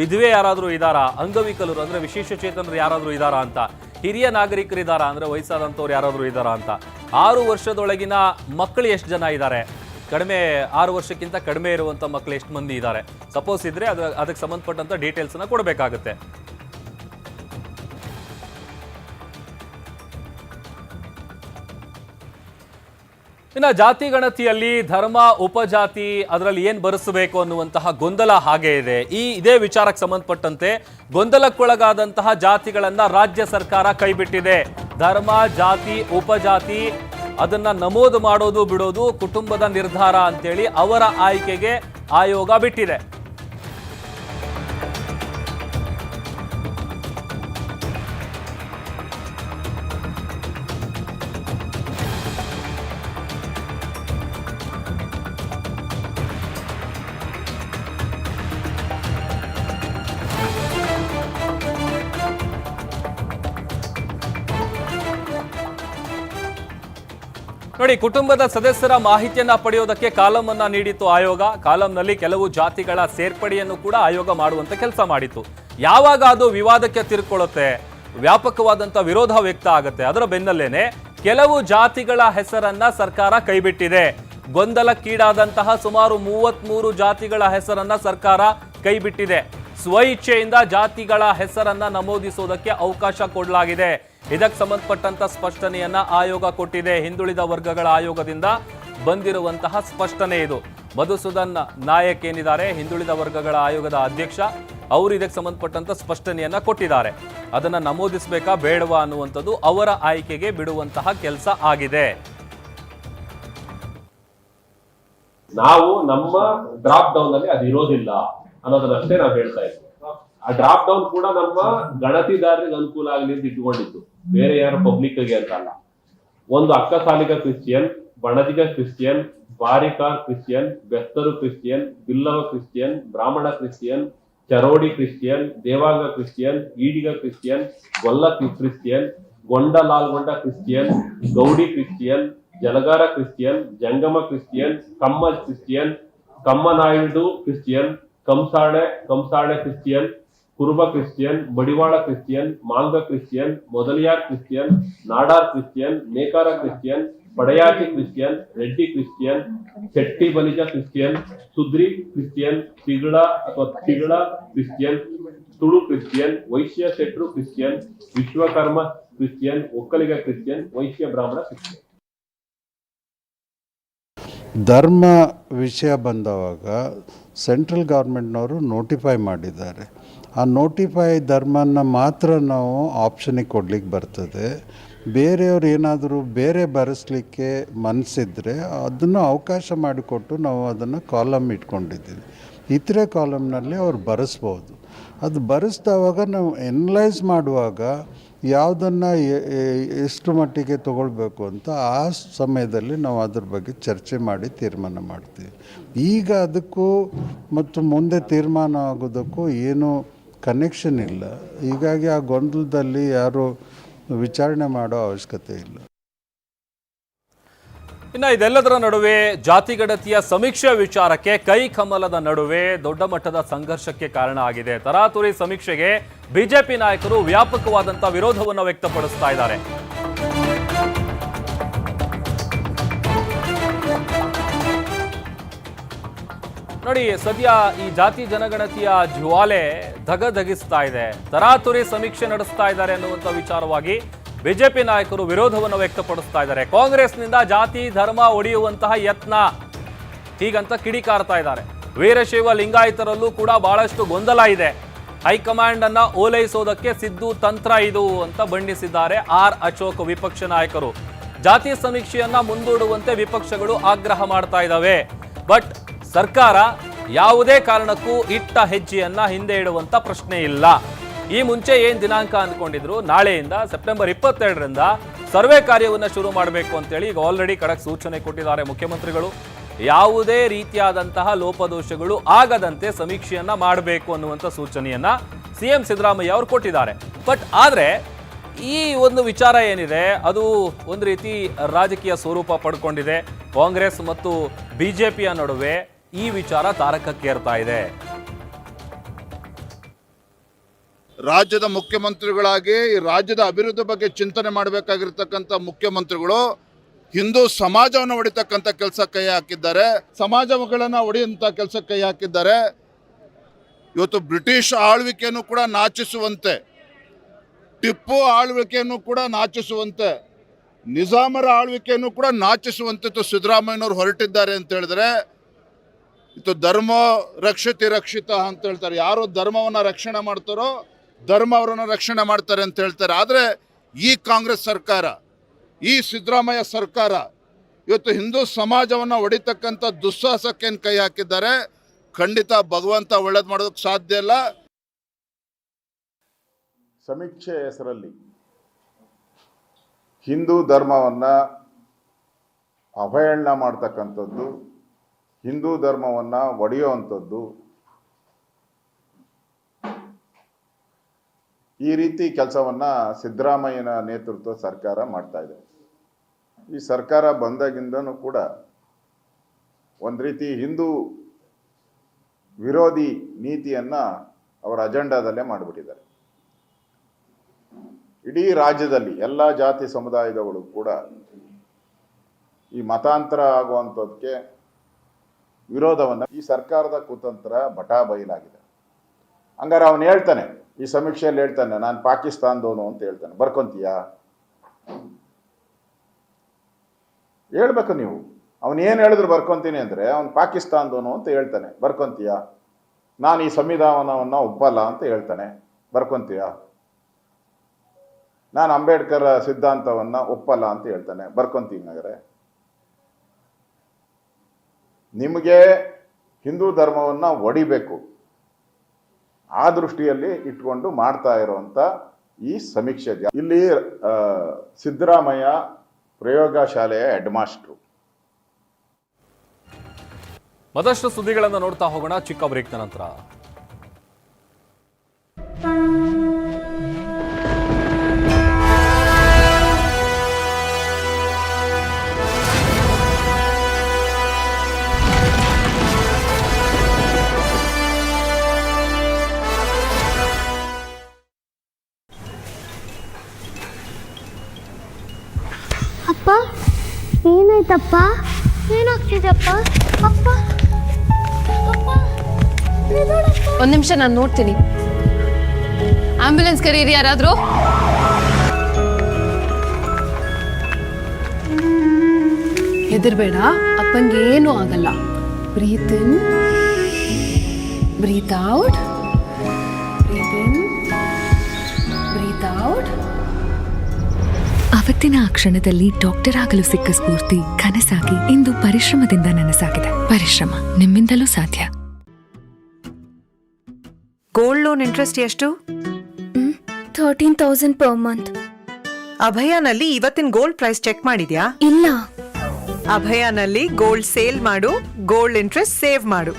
ವಿಧವೆ ಯಾರಾದರೂ ಇದ್ದಾರಾ? ಅಂಗವಿಕಲರು, ಅಂದರೆ ವಿಶೇಷಚೇತನರು ಯಾರಾದರೂ ಇದ್ದಾರಾ ಅಂತ. ಹಿರಿಯ ನಾಗರಿಕರು ಇದ್ದಾರಾ? ಅಂದರೆ ವಯಸ್ಸಾದಂಥವ್ರು ಯಾರಾದರೂ ಇದ್ದಾರಾ ಅಂತ. ಆರು ವರ್ಷದೊಳಗಿನ ಮಕ್ಕಳು ಎಷ್ಟು ಜನ ಇದ್ದಾರೆ? ಕಡಿಮೆ, ಆರು ವರ್ಷಕ್ಕಿಂತ ಕಡಿಮೆ ಇರುವಂಥ ಮಕ್ಕಳು ಎಷ್ಟು ಮಂದಿ ಇದ್ದಾರೆ? ಸಪೋಸ್ ಇದ್ರೆ ಅದು, ಅದಕ್ಕೆ ಸಂಬಂಧಪಟ್ಟಂಥ ಡೀಟೇಲ್ಸನ್ನು ಕೊಡಬೇಕಾಗುತ್ತೆ. ಇನ್ನು ಜಾತಿ ಗಣತಿಯಲ್ಲಿ ಧರ್ಮ, ಉಪಜಾತಿ ಅದರಲ್ಲಿ ಏನು ಬರೆಸಬೇಕು ಅನ್ನುವಂತಹ ಗೊಂದಲ ಹಾಗೆ ಇದೆ. ಈ ಇದೇ ವಿಚಾರಕ್ಕೆ ಸಂಬಂಧಪಟ್ಟಂತೆ ಗೊಂದಲಕ್ಕೊಳಗಾದಂತಹ ಜಾತಿಗಳನ್ನು ರಾಜ್ಯ ಸರ್ಕಾರ ಕೈಬಿಟ್ಟಿದೆ. ಧರ್ಮ, ಜಾತಿ, ಉಪಜಾತಿ ಅದನ್ನ ನಮೂದು ಮಾಡೋದು ಬಿಡೋದು ಕುಟುಂಬದ ನಿರ್ಧಾರ ಅಂತೇಳಿ ಅವರ ಆಯ್ಕೆಗೆ ಆಯೋಗ ಬಿಟ್ಟಿದೆ. ನೋಡಿ, ಕುಟುಂಬದ ಸದಸ್ಯರ ಮಾಹಿತಿಯನ್ನ ಪಡೆಯೋದಕ್ಕೆ ಕಾಲಂ ಅನ್ನ ನೀಡಿತ್ತು ಆಯೋಗ. ಕಾಲಂನಲ್ಲಿ ಕೆಲವು ಜಾತಿಗಳ ಸೇರ್ಪಡೆಯನ್ನು ಕೂಡ ಆಯೋಗ ಮಾಡುವಂತ ಕೆಲಸ ಮಾಡಿತ್ತು. ಯಾವಾಗ ಅದು ವಿವಾದಕ್ಕೆ ತಿರುಕೊಳ್ಳುತ್ತೆ? ವ್ಯಾಪಕವಾದಂತ ವಿರೋಧ ವ್ಯಕ್ತ ಆಗುತ್ತೆ. ಅದರ ಬೆನ್ನಲ್ಲೇನೆ ಕೆಲವು ಜಾತಿಗಳ ಹೆಸರನ್ನ ಸರ್ಕಾರ ಕೈಬಿಟ್ಟಿದೆ. ಗೊಂದಲಕ್ಕೀಡಾದಂತಹ ಸುಮಾರು ಮೂವತ್ಮೂರು ಜಾತಿಗಳ ಹೆಸರನ್ನ ಸರ್ಕಾರ ಕೈಬಿಟ್ಟಿದೆ. ಸ್ವಇಚ್ಛೆಯಿಂದ ಜಾತಿಗಳ ಹೆಸರನ್ನ ನಮೂದಿಸುವುದಕ್ಕೆ ಅವಕಾಶ ಕೊಡಲಾಗಿದೆ. ಇದಕ್ಕೆ ಸಂಬಂಧಪಟ್ಟಂತ ಸ್ಪಷ್ಟನೆಯನ್ನ ಆಯೋಗ ಕೊಟ್ಟಿದೆ. ಹಿಂದುಳಿದ ವರ್ಗಗಳ ಆಯೋಗದಿಂದ ಬಂದಿರುವಂತಹ ಸ್ಪಷ್ಟನೆ ಇದು. ಮಧುಸೂದನ್ ನಾಯಕ್ ಏನಿದ್ದಾರೆ? ಹಿಂದುಳಿದ ವರ್ಗಗಳ ಆಯೋಗದ ಅಧ್ಯಕ್ಷ, ಅವರು ಇದಕ್ಕೆ ಸಂಬಂಧಪಟ್ಟಂತ ಸ್ಪಷ್ಟನೆಯನ್ನ ಕೊಟ್ಟಿದ್ದಾರೆ. ಅದನ್ನ ನಮೂದಿಸಬೇಕಾ ಬೇಡವಾ ಅನ್ನುವಂಥದ್ದು ಅವರ ಆಯ್ಕೆಗೆ ಬಿಡುವಂತಹ ಕೆಲಸ ಆಗಿದೆ. ನಾವು ನಮ್ಮ ಡ್ರಾಪ್ ಡೌನ್ ಅಲ್ಲಿ ಅದು ಇರೋದಿಲ್ಲ ಅನ್ನೋದನ್ನಷ್ಟೇ ನಾವು ಹೇಳ್ತಾ ಇದ್ವಿ. ಆ ಡ್ರಾಪ್ ಡೌನ್ ಕೂಡ ನಮ್ಮ ಗಣತಿದಾರರಿಗೆ ಅನುಕೂಲ ಆಗಲಿ ಅಂತ ಇಟ್ಕೊಂಡಿದ್ದು. ಬೇರೆ ಯಾರು ಪಬ್ಲಿಕ್ಗೆ ಅಂತ ಅಲ್ಲ. ಒಂದು ಅಕ್ಕಸಾಲಿಗ ಕ್ರಿಶ್ಚಿಯನ್ ಬಣದಿಗ ಕ್ರಿಶ್ಚಿಯನ್ ಬಾರಿಕಾರ್ ಕ್ರಿಶ್ಚಿಯನ್, ಬೆಸ್ತರು ಕ್ರಿಶ್ಚಿಯನ್, ಬಿಲ್ಲವ ಕ್ರಿಶ್ಚಿಯನ್, ಬ್ರಾಹ್ಮಣ ಕ್ರಿಶ್ಚಿಯನ್, ಚರೋಡಿ ಕ್ರಿಶ್ಚಿಯನ್, ದೇವಾಂಗ ಕ್ರಿಶ್ಚಿಯನ್, ಈಡಿಗ ಕ್ರಿಶ್ಚಿಯನ್ ಗೊಲ್ಲ ಕ್ರಿಶ್ಚಿಯನ್, ಗೊಂಡಲಾಲ್ಗೊಂಡ ಕ್ರಿಶ್ಚಿಯನ್, ಗೌಡಿ ಕ್ರಿಶ್ಚಿಯನ್, ಜಲಗಾರ ಕ್ರಿಶ್ಚಿಯನ್, ಜಂಗಮ ಕ್ರಿಶ್ಚಿಯನ್ ಕಮ್ಮ ಕ್ರಿಶ್ಚಿಯನ್, ಕಮ್ಮನಾಯ್ಡು ಕ್ರಿಶ್ಚಿಯನ್, ಕಂಸಾಳೆ ಕಂಸಾಳೆ ಕ್ರಿಶ್ಚಿಯನ್ ಕುರುಬ ಕ್ರಿಶ್ಚಿಯನ್, ಬಡಿವಾಳ ಕ್ರಿಶ್ಚಿಯನ್ ಮಾಲ್ಗ ಕ್ರಿಶ್ಚಿಯನ್, ಮೊದಲಿಯಾ ಕ್ರಿಶ್ಚಿಯನ್, ನಾಡಾರ್ ಕ್ರಿಶ್ಚಿಯನ್, ನೇಕಾರ ಕ್ರಿಶ್ಚಿಯನ್ ಪಡಯಾಟಿ ಕ್ರಿಶ್ಚಿಯನ್, ರೆಡ್ಡಿ ಕ್ರಿಶ್ಚಿಯನ್, ಶೆಟ್ಟಿ ಬಲಿಜ ಕ್ರಿಶ್ಚಿಯನ್, ಸುದ್ರಿ ಕ್ರಿಶ್ಚಿಯನ್, ತಿಗಳ ಅಥವಾ ತಿಗಳ ಕ್ರಿಶ್ಚಿಯನ್, ತುಳು ಕ್ರಿಶ್ಚಿಯನ್, ವೈಶ್ಯ ಶೆಟ್ರು ಕ್ರಿಶ್ಚಿಯನ್, ವಿಶ್ವಕರ್ಮ ಕ್ರಿಶ್ಚಿಯನ್, ಒಕ್ಕಲಿಗ ಕ್ರಿಶ್ಚಿಯನ್, ವೈಶ್ಯ ಬ್ರಾಹ್ಮಣ ಕ್ರಿಶ್ಚಿಯನ್. ಧರ್ಮ ವಿಷಯ ಬಂದವಾಗ ಸೆಂಟ್ರಲ್ ಗೌರ್ಮೆಂಟ್ನವರು ನೋಟಿಫೈ ಮಾಡಿದ್ದಾರೆ. ಆ ನೋಟಿಫೈ ಧರ್ಮನ ಮಾತ್ರ ನಾವು ಆಪ್ಷನಿಗೆ ಕೊಡ್ಲಿಕ್ಕೆ ಬರ್ತದೆ. ಬೇರೆಯವ್ರು ಏನಾದರೂ ಬೇರೆ ಬರೆಸ್ಲಿಕ್ಕೆ ಮನಸ್ಸಿದ್ರೆ ಅದನ್ನು ಅವಕಾಶ ಮಾಡಿಕೊಟ್ಟು ನಾವು ಅದನ್ನು ಕಾಲಮ್ ಇಟ್ಕೊಂಡಿದ್ದೀವಿ. ಇತರೆ ಕಾಲಮ್ನಲ್ಲಿ ಅವ್ರು ಬರೆಸ್ಬೋದು. ಅದು ಬರೆಸ್ದವಾಗ ನಾವು ಎನಲೈಸ್ ಮಾಡುವಾಗ ಯಾವುದನ್ನು ಎಷ್ಟು ಮಟ್ಟಿಗೆ ತಗೊಳ್ಬೇಕು ಅಂತ ಆ ಸಮಯದಲ್ಲಿ ನಾವು ಅದ್ರ ಬಗ್ಗೆ ಚರ್ಚೆ ಮಾಡಿ ತೀರ್ಮಾನ ಮಾಡ್ತೀವಿ. ಈಗ ಅದಕ್ಕೂ ಮತ್ತು ಮುಂದೆ ತೀರ್ಮಾನ ಆಗೋದಕ್ಕೂ ಏನು ಕನೆಕ್ಷನ್ ಇಲ್ಲ. ಹೀಗಾಗಿ ಆ ಗೊಂದಲದಲ್ಲಿ ಯಾರು ವಿಚಾರಣೆ ಮಾಡೋ ಅವಶ್ಯಕತೆ ಇಲ್ಲ. ಇನ್ನು ಇದೆಲ್ಲದರ ನಡುವೆ ಜಾತಿಗಣತಿಯ ಸಮೀಕ್ಷೆ ವಿಚಾರಕ್ಕೆ ಕೈ ಕಮಲದ ನಡುವೆ ದೊಡ್ಡ ಮಟ್ಟದ ಸಂಘರ್ಷಕ್ಕೆ ಕಾರಣ ಆಗಿದೆ. ತರಾತುರಿ ಸಮೀಕ್ಷೆಗೆ ಬಿಜೆಪಿ ನಾಯಕರು ವ್ಯಾಪಕವಾದಂತ ವಿರೋಧವನ್ನು ವ್ಯಕ್ತಪಡಿಸ್ತಾ ಇದ್ದಾರೆ. ನೋಡಿ, ಸದ್ಯ ಈ ಜಾತಿ ಜನಗಣತಿಯ ಜ್ವಾಲೆ ಧಗಧಗಿಸ್ತಾ ಇದೆ. ತರಾತುರಿ ಸಮೀಕ್ಷೆ ನಡೆಸ್ತಾ ಇದ್ದಾರೆ ಅನ್ನುವಂಥ ವಿಚಾರವಾಗಿ ಬಿಜೆಪಿ ನಾಯಕರು ವಿರೋಧವನ್ನು ವ್ಯಕ್ತಪಡಿಸ್ತಾ ಇದ್ದಾರೆ. ಕಾಂಗ್ರೆಸ್ನಿಂದ ಜಾತಿ, ಧರ್ಮ ಒಡೆಯುವಂತಹ ಯತ್ನ ಹೀಗಂತ ಕಿಡಿಕಾರ್ತಾ ಇದ್ದಾರೆ. ವೀರಶೈವ ಲಿಂಗಾಯತರಲ್ಲೂ ಕೂಡ ಬಹಳಷ್ಟು ಗೊಂದಲ ಇದೆ. ಹೈಕಮಾಂಡ್ ಅನ್ನ ಓಲೈಸೋದಕ್ಕೆ ಸಿದ್ದು ತಂತ್ರ ಇದು ಅಂತ ಬಣ್ಣಿಸಿದ್ದಾರೆ ಆರ್ ಅಶೋಕ್ ವಿಪಕ್ಷ ನಾಯಕರು. ಜಾತಿ ಸಮೀಕ್ಷೆಯನ್ನ ಮುಂದೂಡುವಂತೆ ವಿಪಕ್ಷಗಳು ಆಗ್ರಹ ಮಾಡ್ತಾ ಇದ್ದಾವೆ. ಬಟ್ ಸರ್ಕಾರ ಯಾವುದೇ ಕಾರಣಕ್ಕೂ ಇಟ್ಟ ಹೆಜ್ಜೆಯನ್ನ ಹಿಂದೆ ಇಡುವಂತ ಪ್ರಶ್ನೆ ಇಲ್ಲ. ಈ ಮುಂಚೆ ಏನ್ ದಿನಾಂಕ ಅಂದ್ಕೊಂಡಿದ್ರು? ನಾಳೆಯಿಂದ ಸೆಪ್ಟೆಂಬರ್ ಇಪ್ಪತ್ತೆರಡರಿಂದ ಸರ್ವೆ ಕಾರ್ಯವನ್ನ ಶುರು ಮಾಡಬೇಕು ಅಂತೇಳಿ ಈಗ ಆಲ್ರೆಡಿ ಕಡಕ್ ಸೂಚನೆ ಕೊಟ್ಟಿದ್ದಾರೆ ಮುಖ್ಯಮಂತ್ರಿಗಳು. ಯಾವುದೇ ರೀತಿಯಾದಂತಹ ಲೋಪದೋಷಗಳು ಆಗದಂತೆ ಸಮೀಕ್ಷೆಯನ್ನ ಮಾಡಬೇಕು ಅನ್ನುವಂಥ ಸೂಚನೆಯನ್ನ ಸಿಎಂ ಸಿದ್ದರಾಮಯ್ಯ ಅವರು ಕೊಟ್ಟಿದ್ದಾರೆ. ಬಟ್ ಆದ್ರೆ ಈ ಒಂದು ವಿಚಾರ ಏನಿದೆ? ಅದು ಒಂದು ರೀತಿ ರಾಜಕೀಯ ಸ್ವರೂಪ ಪಡ್ಕೊಂಡಿದೆ. ಕಾಂಗ್ರೆಸ್ ಮತ್ತು ಬಿಜೆಪಿಯ ನಡುವೆ ಈ ವಿಚಾರ ತಾರಕಕ್ಕೇರ್ತಾ ಇದೆ. ರಾಜ್ಯದ ಮುಖ್ಯಮಂತ್ರಿಗಳಾಗಿ ರಾಜ್ಯದ ಅಭಿವೃದ್ಧಿ ಬಗ್ಗೆ ಚಿಂತನೆ ಮಾಡಬೇಕಾಗಿರ್ತಕ್ಕಂಥ ಮುಖ್ಯಮಂತ್ರಿಗಳು ಹಿಂದೂ ಸಮಾಜವನ್ನು ಹೊಡಿತಕ್ಕಂಥ ಕೆಲಸ ಕೈ ಹಾಕಿದ್ದಾರೆ. ಸಮಾಜಗಳನ್ನು ಹೊಡೆಯುವಂಥ ಕೆಲಸ ಕೈ ಹಾಕಿದ್ದಾರೆ. ಇವತ್ತು ಬ್ರಿಟಿಷ್ ಆಳ್ವಿಕೆಯನ್ನು ಕೂಡ ನಾಚಿಸುವಂತೆ, ಟಿಪ್ಪು ಆಳ್ವಿಕೆಯನ್ನು ಕೂಡ ನಾಚಿಸುವಂತೆ, ನಿಜಾಮರ ಆಳ್ವಿಕೆಯನ್ನು ಕೂಡ ನಾಚಿಸುವಂತೆ ಸಿದ್ದರಾಮಯ್ಯನವರು ಹೊರಟಿದ್ದಾರೆ ಅಂತ ಹೇಳಿದ್ರೆ ಇದು ಧರ್ಮ ರಕ್ಷಿತಿ ರಕ್ಷಿತ ಅಂತ ಹೇಳ್ತಾರೆ. ಯಾರು ಧರ್ಮವನ್ನು ರಕ್ಷಣೆ ಮಾಡ್ತಾರೋ ಧರ್ಮ ಅವರನ್ನು ರಕ್ಷಣೆ ಮಾಡ್ತಾರೆ ಅಂತ ಹೇಳ್ತಾರೆ. ಆದರೆ ಈ ಕಾಂಗ್ರೆಸ್ ಸರ್ಕಾರ, ಈ ಸಿದ್ದರಾಮಯ್ಯ ಸರ್ಕಾರ ಇವತ್ತು ಹಿಂದೂ ಸಮಾಜವನ್ನು ಹೊಡಿತಕ್ಕಂಥ ದುಸ್ಸಾಹಸಕ್ಕೇನು ಕೈ ಹಾಕಿದ್ದಾರೆ. ಖಂಡಿತ ಭಗವಂತ ಒಳ್ಳೇದು ಮಾಡೋದಕ್ಕೆ ಸಾಧ್ಯ ಇಲ್ಲ. ಸಮೀಕ್ಷೆ ಹೆಸರಲ್ಲಿ ಹಿಂದೂ ಧರ್ಮವನ್ನು ಅವಹೇಳನ ಮಾಡ್ತಕ್ಕಂಥದ್ದು ಹಿಂದೂ ಧರ್ಮವನ್ನು ಒಡೆಯುವಂಥದ್ದು. ಈ ರೀತಿ ಕೆಲಸವನ್ನು ಸಿದ್ದರಾಮಯ್ಯನ ನೇತೃತ್ವ ಸರ್ಕಾರ ಮಾಡ್ತಾ ಇದೆ. ಈ ಸರ್ಕಾರ ಬಂದಾಗಿಂದನೂ ಕೂಡ ಒಂದು ರೀತಿ ಹಿಂದೂ ವಿರೋಧಿ ನೀತಿಯನ್ನು ಅವರ ಅಜೆಂಡಾದಲ್ಲೇ ಮಾಡಿಬಿಟ್ಟಿದ್ದಾರೆ. ಇಡೀ ರಾಜ್ಯದಲ್ಲಿ ಎಲ್ಲ ಜಾತಿ ಸಮುದಾಯದವರು ಕೂಡ ಈ ಮತಾಂತರ ಆಗುವಂಥದ್ದಕ್ಕೆ ವಿರೋಧವನ್ನು ಈ ಸರ್ಕಾರದ ಕುತಂತ್ರ ಬಟಾ ಬಯಲಾಗಿದೆ. ಹಂಗಾರೆ ಅವನು ಹೇಳ್ತಾನೆ, ಈ ಸಮೀಕ್ಷೆಯಲ್ಲಿ ಹೇಳ್ತಾನೆ, ನಾನು ಪಾಕಿಸ್ತಾನದವನು ಅಂತ ಹೇಳ್ತಾನೆ. ಬರ್ಕೊಂತೀಯಾ? ಹೇಳ್ಬೇಕು ನೀವು. ಅವನು ಏನು ಹೇಳಿದ್ರು ಬರ್ಕೊಂತೀನಿ ಅಂದರೆ ಅವನು ಪಾಕಿಸ್ತಾನದವನು ಅಂತ ಹೇಳ್ತಾನೆ. ಬರ್ಕೊಂತೀಯಾ? ನಾನು ಈ ಸಂವಿಧಾನವನ್ನು ಒಪ್ಪಲ್ಲ ಅಂತ ಹೇಳ್ತಾನೆ. ಬರ್ಕೊಂತೀಯ? ನಾನು ಅಂಬೇಡ್ಕರ್ ಸಿದ್ಧಾಂತವನ್ನು ಒಪ್ಪಲ್ಲ ಅಂತ ಹೇಳ್ತಾನೆ. ಬರ್ಕೊಂತೀನಿ ನಗರೆ? ನಿಮಗೆ ಹಿಂದೂ ಧರ್ಮವನ್ನು ಒಡಿಬೇಕು. ಆ ದೃಷ್ಟಿಯಲ್ಲಿ ಇಟ್ಕೊಂಡು ಮಾಡ್ತಾ ಇರುವಂಥ ಈ ಸಮೀಕ್ಷೆ ಇಲ್ಲಿ ಸಿದ್ದರಾಮಯ್ಯ ಸಿದ್ದರಾಮಯ್ಯ ಪ್ರಯೋಗಶಾಲೆಯ ಹೆಡ್ ಮಾಸ್ಟ್ರು. ಮತ್ತಷ್ಟು ಸುದ್ದಿಗಳನ್ನು ನೋಡ್ತಾ ಹೋಗೋಣ ಚಿಕ್ಕ ಬ್ರೇಕ್ನ ನಂತರ. ಏನಾಯ್ತಪ್ಪ? ಏನಾಗ್ತಿದೆಯಪ್ಪ? ಅಪ್ಪ ಅಪ್ಪ ಒಂದ್ ನಿಮಿಷ, ನಾನು ನೋಡ್ತೀನಿ. ಆಂಬ್ಯುಲೆನ್ಸ್ ಕರೀರಿ ಯಾರಾದ್ರೂ? ಹೆದರ್ಬೇಡ, ಅಪ್ಪಂಗೆ ಏನೂ ಆಗಲ್ಲ. Breathe in, breathe out, breathe in, breathe out. ಅವತ್ತಿನ ಆ ಕ್ಷಣದಲ್ಲಿ ಡಾಕ್ಟರ್ ಆಗಲು ಸಿಕ್ಕ ಸ್ಫೂರ್ತಿ ಕನಸಾಗಿ ಇಂದು ಪರಿಶ್ರಮದಿಂದ ನನಸಾಗಿದೆ. ಪರಿಶ್ರಮ ನಿಮ್ಮಿಂದಲೂ ಸಾಧ್ಯ. ಗೋಲ್ಡ್ ಲೋನ್ ಇಂಟ್ರೆಸ್ಟ್ ಎಷ್ಟು? ಥರ್ಟೀನ್ ತೌಸಂಡ್ ಪರ್ ಮಂತ್ ಅಭಯನಲ್ಲಿ ಇವತ್ತಿನ ಗೋಲ್ಡ್ ಪ್ರೈಸ್ ಚೆಕ್ ಮಾಡಿದ್ಯಾ? ಇಲ್ಲ. ಅಭಯನಲ್ಲಿ ಗೋಲ್ಡ್ ಸೇಲ್ ಮಾಡು ಗೋಲ್ಡ್ ಇಂಟ್ರೆಸ್ಟ್ ಸೇವ್ ಮಾಡು.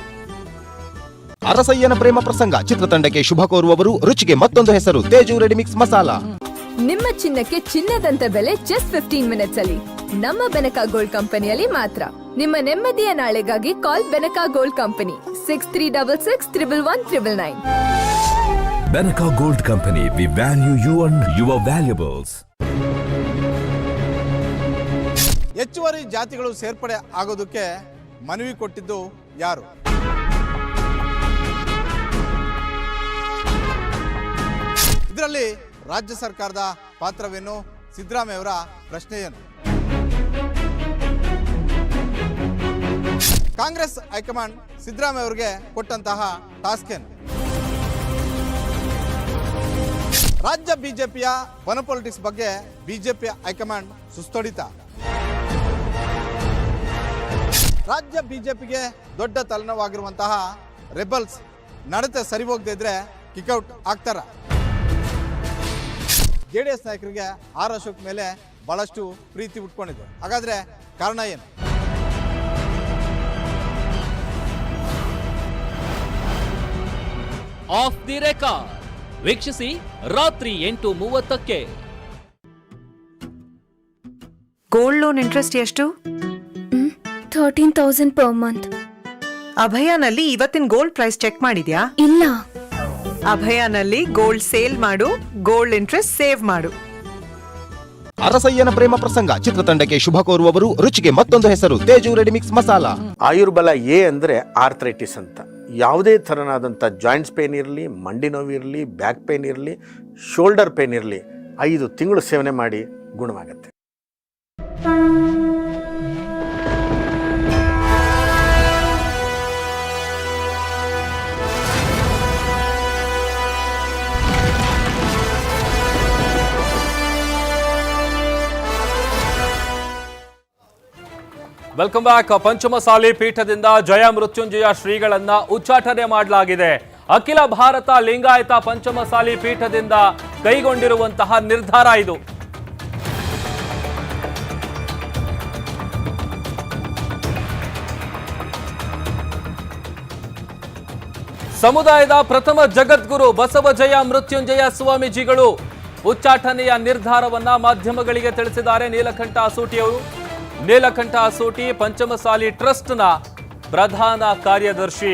ಅರಸಯ್ಯನ ಪ್ರೇಮ ಪ್ರಸಂಗ ಚಿತ್ರತಂಡಕ್ಕೆ ಶುಭ ಕೋರುವವರು ರುಚಿಗೆ ಮತ್ತೊಂದು ಹೆಸರು ತೇಜು ರೆಡಿಮಿಕ್ಸ್ ಮಸಾಲಾ. ನಿಮ್ಮ ಚಿನ್ನಕ್ಕೆ ಚಿನ್ನದಂತ ಬೆಲೆ ಜಸ್ಟ್ ಫಿಫ್ಟೀನ್ ಮಿನಿಟ್ಸ್ ಅಲ್ಲಿ. ನಮ್ಮ ಬೆನಕ ಗೋಲ್ಡ್ ಕಂಪನಿಯಲ್ಲಿ ಮಾತ್ರ. ನಿಮ್ಮ ನೆಮ್ಮದಿಯ ನಾಳೆಗಾಗಿ call Benaka gold company six three double six triple one triple nine Benaka gold company we value you and your valuables ಹೆಚ್ಚುವರಿ ಜಾತಿಗಳು ಸೇರ್ಪಡೆ ಆಗೋದಕ್ಕೆ ಮನವಿ ಕೊಟ್ಟಿದ್ದು ಯಾರು? ಇದರಲ್ಲಿ ರಾಜ್ಯ ಸರ್ಕಾರದ ಪಾತ್ರವೇನು? ಸಿದ್ದರಾಮಯ್ಯವರ ಪ್ರಶ್ನೆ ಏನು? ಕಾಂಗ್ರೆಸ್ ಹೈಕಮಾಂಡ್ ಸಿದ್ದರಾಮಯ್ಯ ಅವರಿಗೆ ಕೊಟ್ಟಂತಹ ಟಾಸ್ಕ್ ಏನು? ರಾಜ್ಯ ಬಿಜೆಪಿಯ ಪೊಲಿಟಿಕ್ಸ್ ಬಗ್ಗೆ ಬಿಜೆಪಿ ಹೈಕಮಾಂಡ್ ಸುಸ್ತೊಡಿತ ರಾಜ್ಯ ಬಿಜೆಪಿಗೆ ದೊಡ್ಡ ತಲೆನೋವಾಗಿರುವಂತಹ ರೆಬಲ್ಸ್ ನಡತೆ ಸರಿ ಹೋಗದೆ ಇದ್ರೆ ಕಿಕ್ಔಟ್ ಆಗ್ತಾರ. ಜೆ ಡಿ ಎಸ್ ನಾಯಕರಿಗೆ ಆರ್ ಅಶೋಕ್ ಮೇಲೆ ಬಹಳಷ್ಟು ಪ್ರೀತಿ ಉಟ್ಕೊಂಡಿದೆ. ಹಾಗಾದ್ರೆ ಕಾರಣ ಏನು? ಆಫ್ ದಿ ರೆಕಾರ್ಡ್ ವೀಕ್ಷಿಸಿ ರಾತ್ರಿ ಎಂಟು ಮೂವತ್ತಕ್ಕೆ. ಗೋಲ್ಡ್ ಲೋನ್ ಇಂಟ್ರೆಸ್ಟ್ ಎಷ್ಟು? ಥರ್ಟೀನ್ ತೌಸಂಡ್ ಪರ್ ಮಂತ್ ಅಭಯಾನಲ್ಲಿ ಇವತ್ತಿನ ಗೋಲ್ಡ್ ಪ್ರೈಸ್ ಚೆಕ್ ಮಾಡಿದ್ಯಾ? ಇಲ್ಲ. ಅಭಯನಲ್ಲಿ ಗೋಲ್ಡ್ ಸೇಲ್ ಮಾಡು ಗೋಲ್ಡ್ ಇಂಟ್ರೆಸ್ಟ್ ಸೇವ್ ಮಾಡು. ಅರಸಯ್ಯನ ಪ್ರೇಮ ಪ್ರಸಂಗ ಚಿತ್ರತಂಡಕ್ಕೆ ಶುಭ ಕೋರುವವರು ರುಚಿಗೆ ಮತ್ತೊಂದು ಹೆಸರು Teju ready mix masala. Ayurbala A ಅಂದರೆ ಆರ್ಥ್ರೈಟಿಸ್ ಅಂತ. ಯಾವುದೇ ಥರನಾದಂಥ ಜಾಯಿಂಟ್ಸ್ ಪೇನ್ ಇರಲಿ ಮಂಡಿ ನೋವು ಇರಲಿ ಬ್ಯಾಕ್ ಪೇನ್ ಇರಲಿ ಶೋಲ್ಡರ್ ಪೇನ್ ಇರಲಿ ಐದು ತಿಂಗಳು ಸೇವನೆ ಮಾಡಿ ಗುಣವಾಗುತ್ತೆ. ವೆಲ್ಕಮ್ ಬ್ಯಾಕ್ ಪಂಚಮಸಾಲಿ ಪೀಠದಿಂದ ಜಯ ಮೃತ್ಯುಂಜಯ ಶ್ರೀಗಳನ್ನ ಉಚ್ಚಾಟನೆ ಮಾಡಲಾಗಿದೆ. ಅಖಿಲ ಭಾರತ ಲಿಂಗಾಯತ ಪಂಚಮಸಾಲಿ ಪೀಠದಿಂದ ಕೈಗೊಂಡಿರುವಂತಹ ನಿರ್ಧಾರ ಇದು. ಸಮುದಾಯದ ಪ್ರಥಮ ಜಗದ್ಗುರು ಬಸವಜಯ ಮೃತ್ಯುಂಜಯ ಸ್ವಾಮೀಜಿಗಳು ಉಚ್ಚಾಟನೆಯ ನಿರ್ಧಾರವನ್ನ ಮಾಧ್ಯಮಗಳಿಗೆ ತಿಳಿಸಿದ್ದಾರೆ. ನೀಲಕಂಠ ಅಸೂಟಿಯವರು ನೀಲಕಂಠ ಸೋಟಿ ಪಂಚಮಸಾಲಿ ಟ್ರಸ್ಟ್ನ ಪ್ರಧಾನ ಕಾರ್ಯದರ್ಶಿ.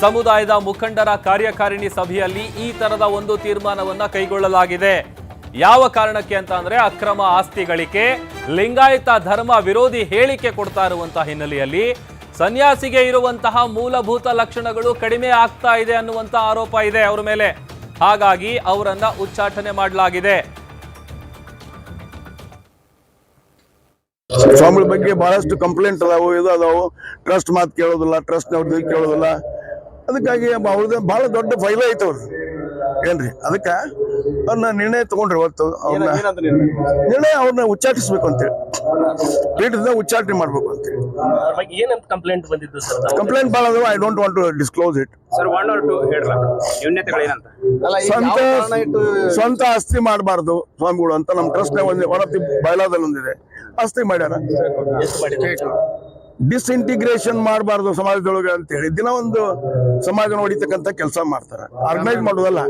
ಸಮುದಾಯದ ಮುಖಂಡರ ಕಾರ್ಯಕಾರಿಣಿ ಸಭೆಯಲ್ಲಿ ಈ ತರದ ಒಂದು ತೀರ್ಮಾನವನ್ನ ಕೈಗೊಳ್ಳಲಾಗಿದೆ. ಯಾವ ಕಾರಣಕ್ಕೆ ಅಂತ ಅಂದ್ರೆ ಅಕ್ರಮ ಆಸ್ತಿ ಗಳಿಕೆ ಲಿಂಗಾಯತ ಧರ್ಮ ವಿರೋಧಿ ಹೇಳಿಕೆ ಕೊಡ್ತಾ ಇರುವಂತಹ ಹಿನ್ನೆಲೆಯಲ್ಲಿ ಸನ್ಯಾಸಿಗೆ ಇರುವಂತಹ ಮೂಲಭೂತ ಲಕ್ಷಣಗಳು ಕಡಿಮೆ ಆಗ್ತಾ ಇದೆ ಅನ್ನುವಂತ ಆರೋಪ ಇದೆ ಅವರ ಮೇಲೆ. ಹಾಗಾಗಿ ಅವರನ್ನ ಉಚ್ಚಾಟನೆ ಮಾಡಲಾಗಿದೆ. ಸ್ವಾಮಿಗಳ ಬಗ್ಗೆ ಬಹಳಷ್ಟು ಕಂಪ್ಲೇಂಟ್ ಅದಾವು ಇದು ಅದಾವು. ಟ್ರಸ್ಟ್ ಮಾತು ಕೇಳೋದಿಲ್ಲ ಟ್ರಸ್ಟ್ ಅವ್ರದ್ದು ಕೇಳೋದಿಲ್ಲ. ಅದಕ್ಕಾಗಿ ಅವ್ರದ್ದು ಬಹಳ ದೊಡ್ಡ ಫೈಲ್ ಐತೆ ಅವ್ರದ್ದು ಏನ್ರಿ? ಅದಕ್ಕೆ ಅವ್ರನ್ನ ನಿರ್ಣಯ ತಗೊಂಡ್ರಿ ಇವತ್ತು ಅವ್ರನ್ನ ನಿರ್ಣಯ ಅವ್ರನ್ನ ಉಚ್ಚಾಟಿಸ್ಬೇಕು ಅಂತೇಳಿ. ಪೀಠದಿಂದ ಉಚ್ಚಾಟನೆ ಮಾಡ್ಬೇಕು ಅಂತೇಳಿ. ಏನಂತ ಕಂಪ್ಲೇಂಟ್ ಬಂದಿದ್ದು ಸರ್ ಕಂಪ್ಲೇಂಟ್ ಭಾಳ ಅದಾವ I don't want to disclose it sir one or two ಹೇಳ್ರ. ನ್ಯೂನ್ಯತೆಗಳೇನಂತ ಸ್ವಂತ ಸ್ವಂತ ಆಸ್ತಿ ಮಾಡಬಾರ್ದು ಸ್ವಾಮಿಗಳು ಅಂತ ನಮ್ಮ ಟ್ರಸ್ಟ್ ಒಂದು ಹೊರತಿ ಬಯಲಾದಲ್ಲಿ ಒಂದಿದೆ. ಆಸ್ತಿ ಮಾಡ್ಯಾರ? ಡಿಸ್ಇಂಟಿಗ್ರೇಷನ್ ಮಾಡಬಾರ್ದು ಸಮಾಜದೊಳಗೆ ಅಂತ ಹೇಳಿ ದಿನ ಒಂದು ಸಮಾಜ ನೋಡಿತಕ್ಕಂತ ಕೆಲಸ ಮಾಡ್ತಾರೆ. ಆರ್ಗನೈಸ್ ಮಾಡೋದಲ್ಲ.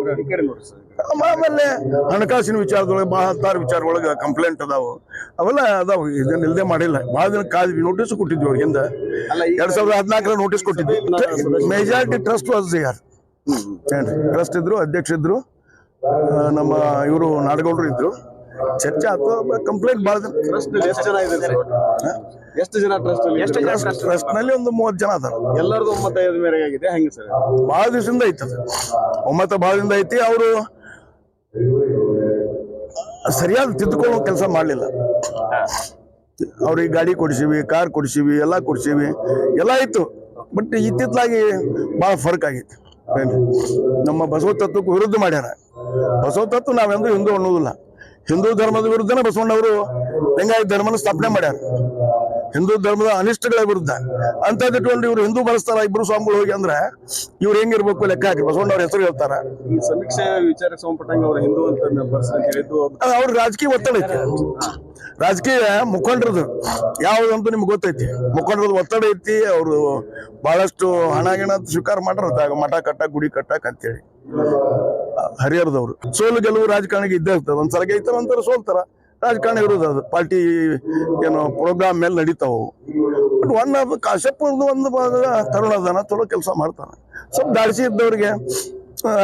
ಆಮೇಲೆ ಹಣಕಾಸಿನ ವಿಚಾರದೊಳಗೆ ಬಹಳ ಹತ್ತಾರು ವಿಚಾರದೊಳಗೆ ಕಂಪ್ಲೇಂಟ್ ಅದಾವು. ಅವೆಲ್ಲ ಅದಾವು. ಇದನ್ನ ಇಲ್ಲದೆ ಮಾಡಿಲ್ಲ. ಬಹಳ ದಿನ ಕಾದ್ವಿ ನೋಟಿಸ್ ಕೊಟ್ಟಿದ್ವಿ ಅವ್ರಿಗಿಂದ. ಎರಡ್ ಸಾವಿರದ ಹದಿನಾಲ್ಕರ ನೋಟಿಸ್ ಕೊಟ್ಟಿದ್ವಿ. ಮೆಜಾರಿಟಿ ಟ್ರಸ್ಟ್ ವಾಸ್ ಯಾರ್ ಟ್ರಸ್ಟ್ ಇದ್ರು, ಅಧ್ಯಕ್ಷ ಇದ್ರು ನಮ್ಮ ಇವರು ನಾಡಗೌಡರು ಇದ್ರು. ಚರ್ಚೆ ಆಯ್ತು ಕಂಪ್ಲೇಂಟ್ ಭಾಳ ಎಷ್ಟು ಜನ ಟ್ರಸ್ಟ್ ಎಷ್ಟು ಜನ ಟ್ರಸ್ಟ್ನಲ್ಲಿ ಒಂದು ಮೂವತ್ತು ಜನ ಅದಾರ. ಎಲ್ಲರದು ಒಮ್ಮತ ಮೇರೆಗೆ ಆಗಿದೆ ಹೆಂಗೆ ಸರ್? ಬಹಳ ದಿವಸದಿಂದ ಐತೆ ಒಮ್ಮತ ಬಹಳ ದಿನ ಐತಿ ಅವರು ಸರಿಯಾದ ತಿದ್ದುಕೊಳ್ಳೋ ಕೆಲಸ ಮಾಡಲಿಲ್ಲ. ಅವ್ರಿಗೆ ಗಾಡಿ ಕೊಡಿಸಿವಿ ಕಾರ್ ಕೊಡಿಸಿವಿ ಎಲ್ಲ ಕೊಡಿಸಿವಿ ಎಲ್ಲ ಇತ್ತು ಬಟ್ ಇತ್ತಿತ್ತಲಾಗಿ ಭಾಳ ಫರ್ಕ್ ಆಗಿತ್ತು? ನಮ್ಮ ಬಸವ ತತ್ವಕ್ಕೆ ವಿರುದ್ಧ ಮಾಡ್ಯಾರ. ಬಸವ ತತ್ವ ನಾವೆಂದೂ ಹಿಂದೂ ಅನ್ನೋದಿಲ್ಲ. ಹಿಂದೂ ಧರ್ಮದ ವಿರುದ್ಧನೇ ಬಸವಣ್ಣವರು ಲಿಂಗಾಯತ ಧರ್ಮನ ಸ್ಥಾಪನೆ ಮಾಡ್ಯಾರ. ಹಿಂದೂ ಧರ್ಮದ ಅನಿಷ್ಟಗಳ ವಿರುದ್ಧ ಅಂತ ಇಟ್ಕೊಂಡು ಇವ್ರು ಹಿಂದೂ ಬಳಸ್ತಾರ ಇಬ್ರು ಸ್ವಾಮಿಗಳು ಹೋಗಿ ಅಂದ್ರೆ ಇವ್ರು ಹೆಂಗಿರ್ಬೇಕು ಲೆಕ್ಕ ಹಾಕಿ ಬಸವಣ್ಣವ್ರ ಹೆಸರು ಹೇಳ್ತಾರ. ಸಮೀಕ್ಷೆ ಸಂಬಂಧಪಟ್ಟಂಗೆ ಅವರು ಹಿಂದೂ ಅಂತ ಮೆಂಬರ್ಸ್ ಅಂತ ಹೇಳಿದ್ದು ಅದು ಅವ್ರ ರಾಜಕೀಯ ಒತ್ತಡ ಐತಿ. ರಾಜಕೀಯ ಮುಖಂಡರದು ಯಾವ್ದಂತೂ ನಿಮ್ಗೆ ಗೊತ್ತೈತಿ. ಮುಖಂಡರದ್ದು ಒತ್ತಡ ಐತಿ ಅವರು ಬಹಳಷ್ಟು ಹಣ ಗಿಣ ಸ್ವೀಕಾರ ಮಾಡ್ರಾಗ ಮಠ ಕಟ್ಟ ಗುಡಿ ಕಟ್ಟಕ್ ಅಂತೇಳಿ. ಹರಿಹರದವ್ರು. ಸೋಲು ಗೆಲುವು ರಾಜಕಾರಣಿಗೆ ಇದ್ದೇ ಇರ್ತದೆ. ಒಂದ್ಸಲ ಗೆಲ್ತಾರ ಒಂಥರ ಸೋಲ್ತಾರ. ರಾಜಕಾರಣ ಇರೋದು ಅದು. ಪಾರ್ಟಿ ಏನು ಪ್ರೋಗ್ರಾಮ್ ಮೇಲೆ ನಡೀತಾವು ಬಟ್ ಒನ್ ಅದು ಕಾಶ್ಯಪ್ ಒಂದು ತರುಣ ಅದನ್ನ ಚಲೋ ಕೆಲಸ ಮಾಡ್ತಾನೆ. ಸ್ವಲ್ಪ ದಾಡಿಸಿ ಇದ್ದವ್ರಿಗೆ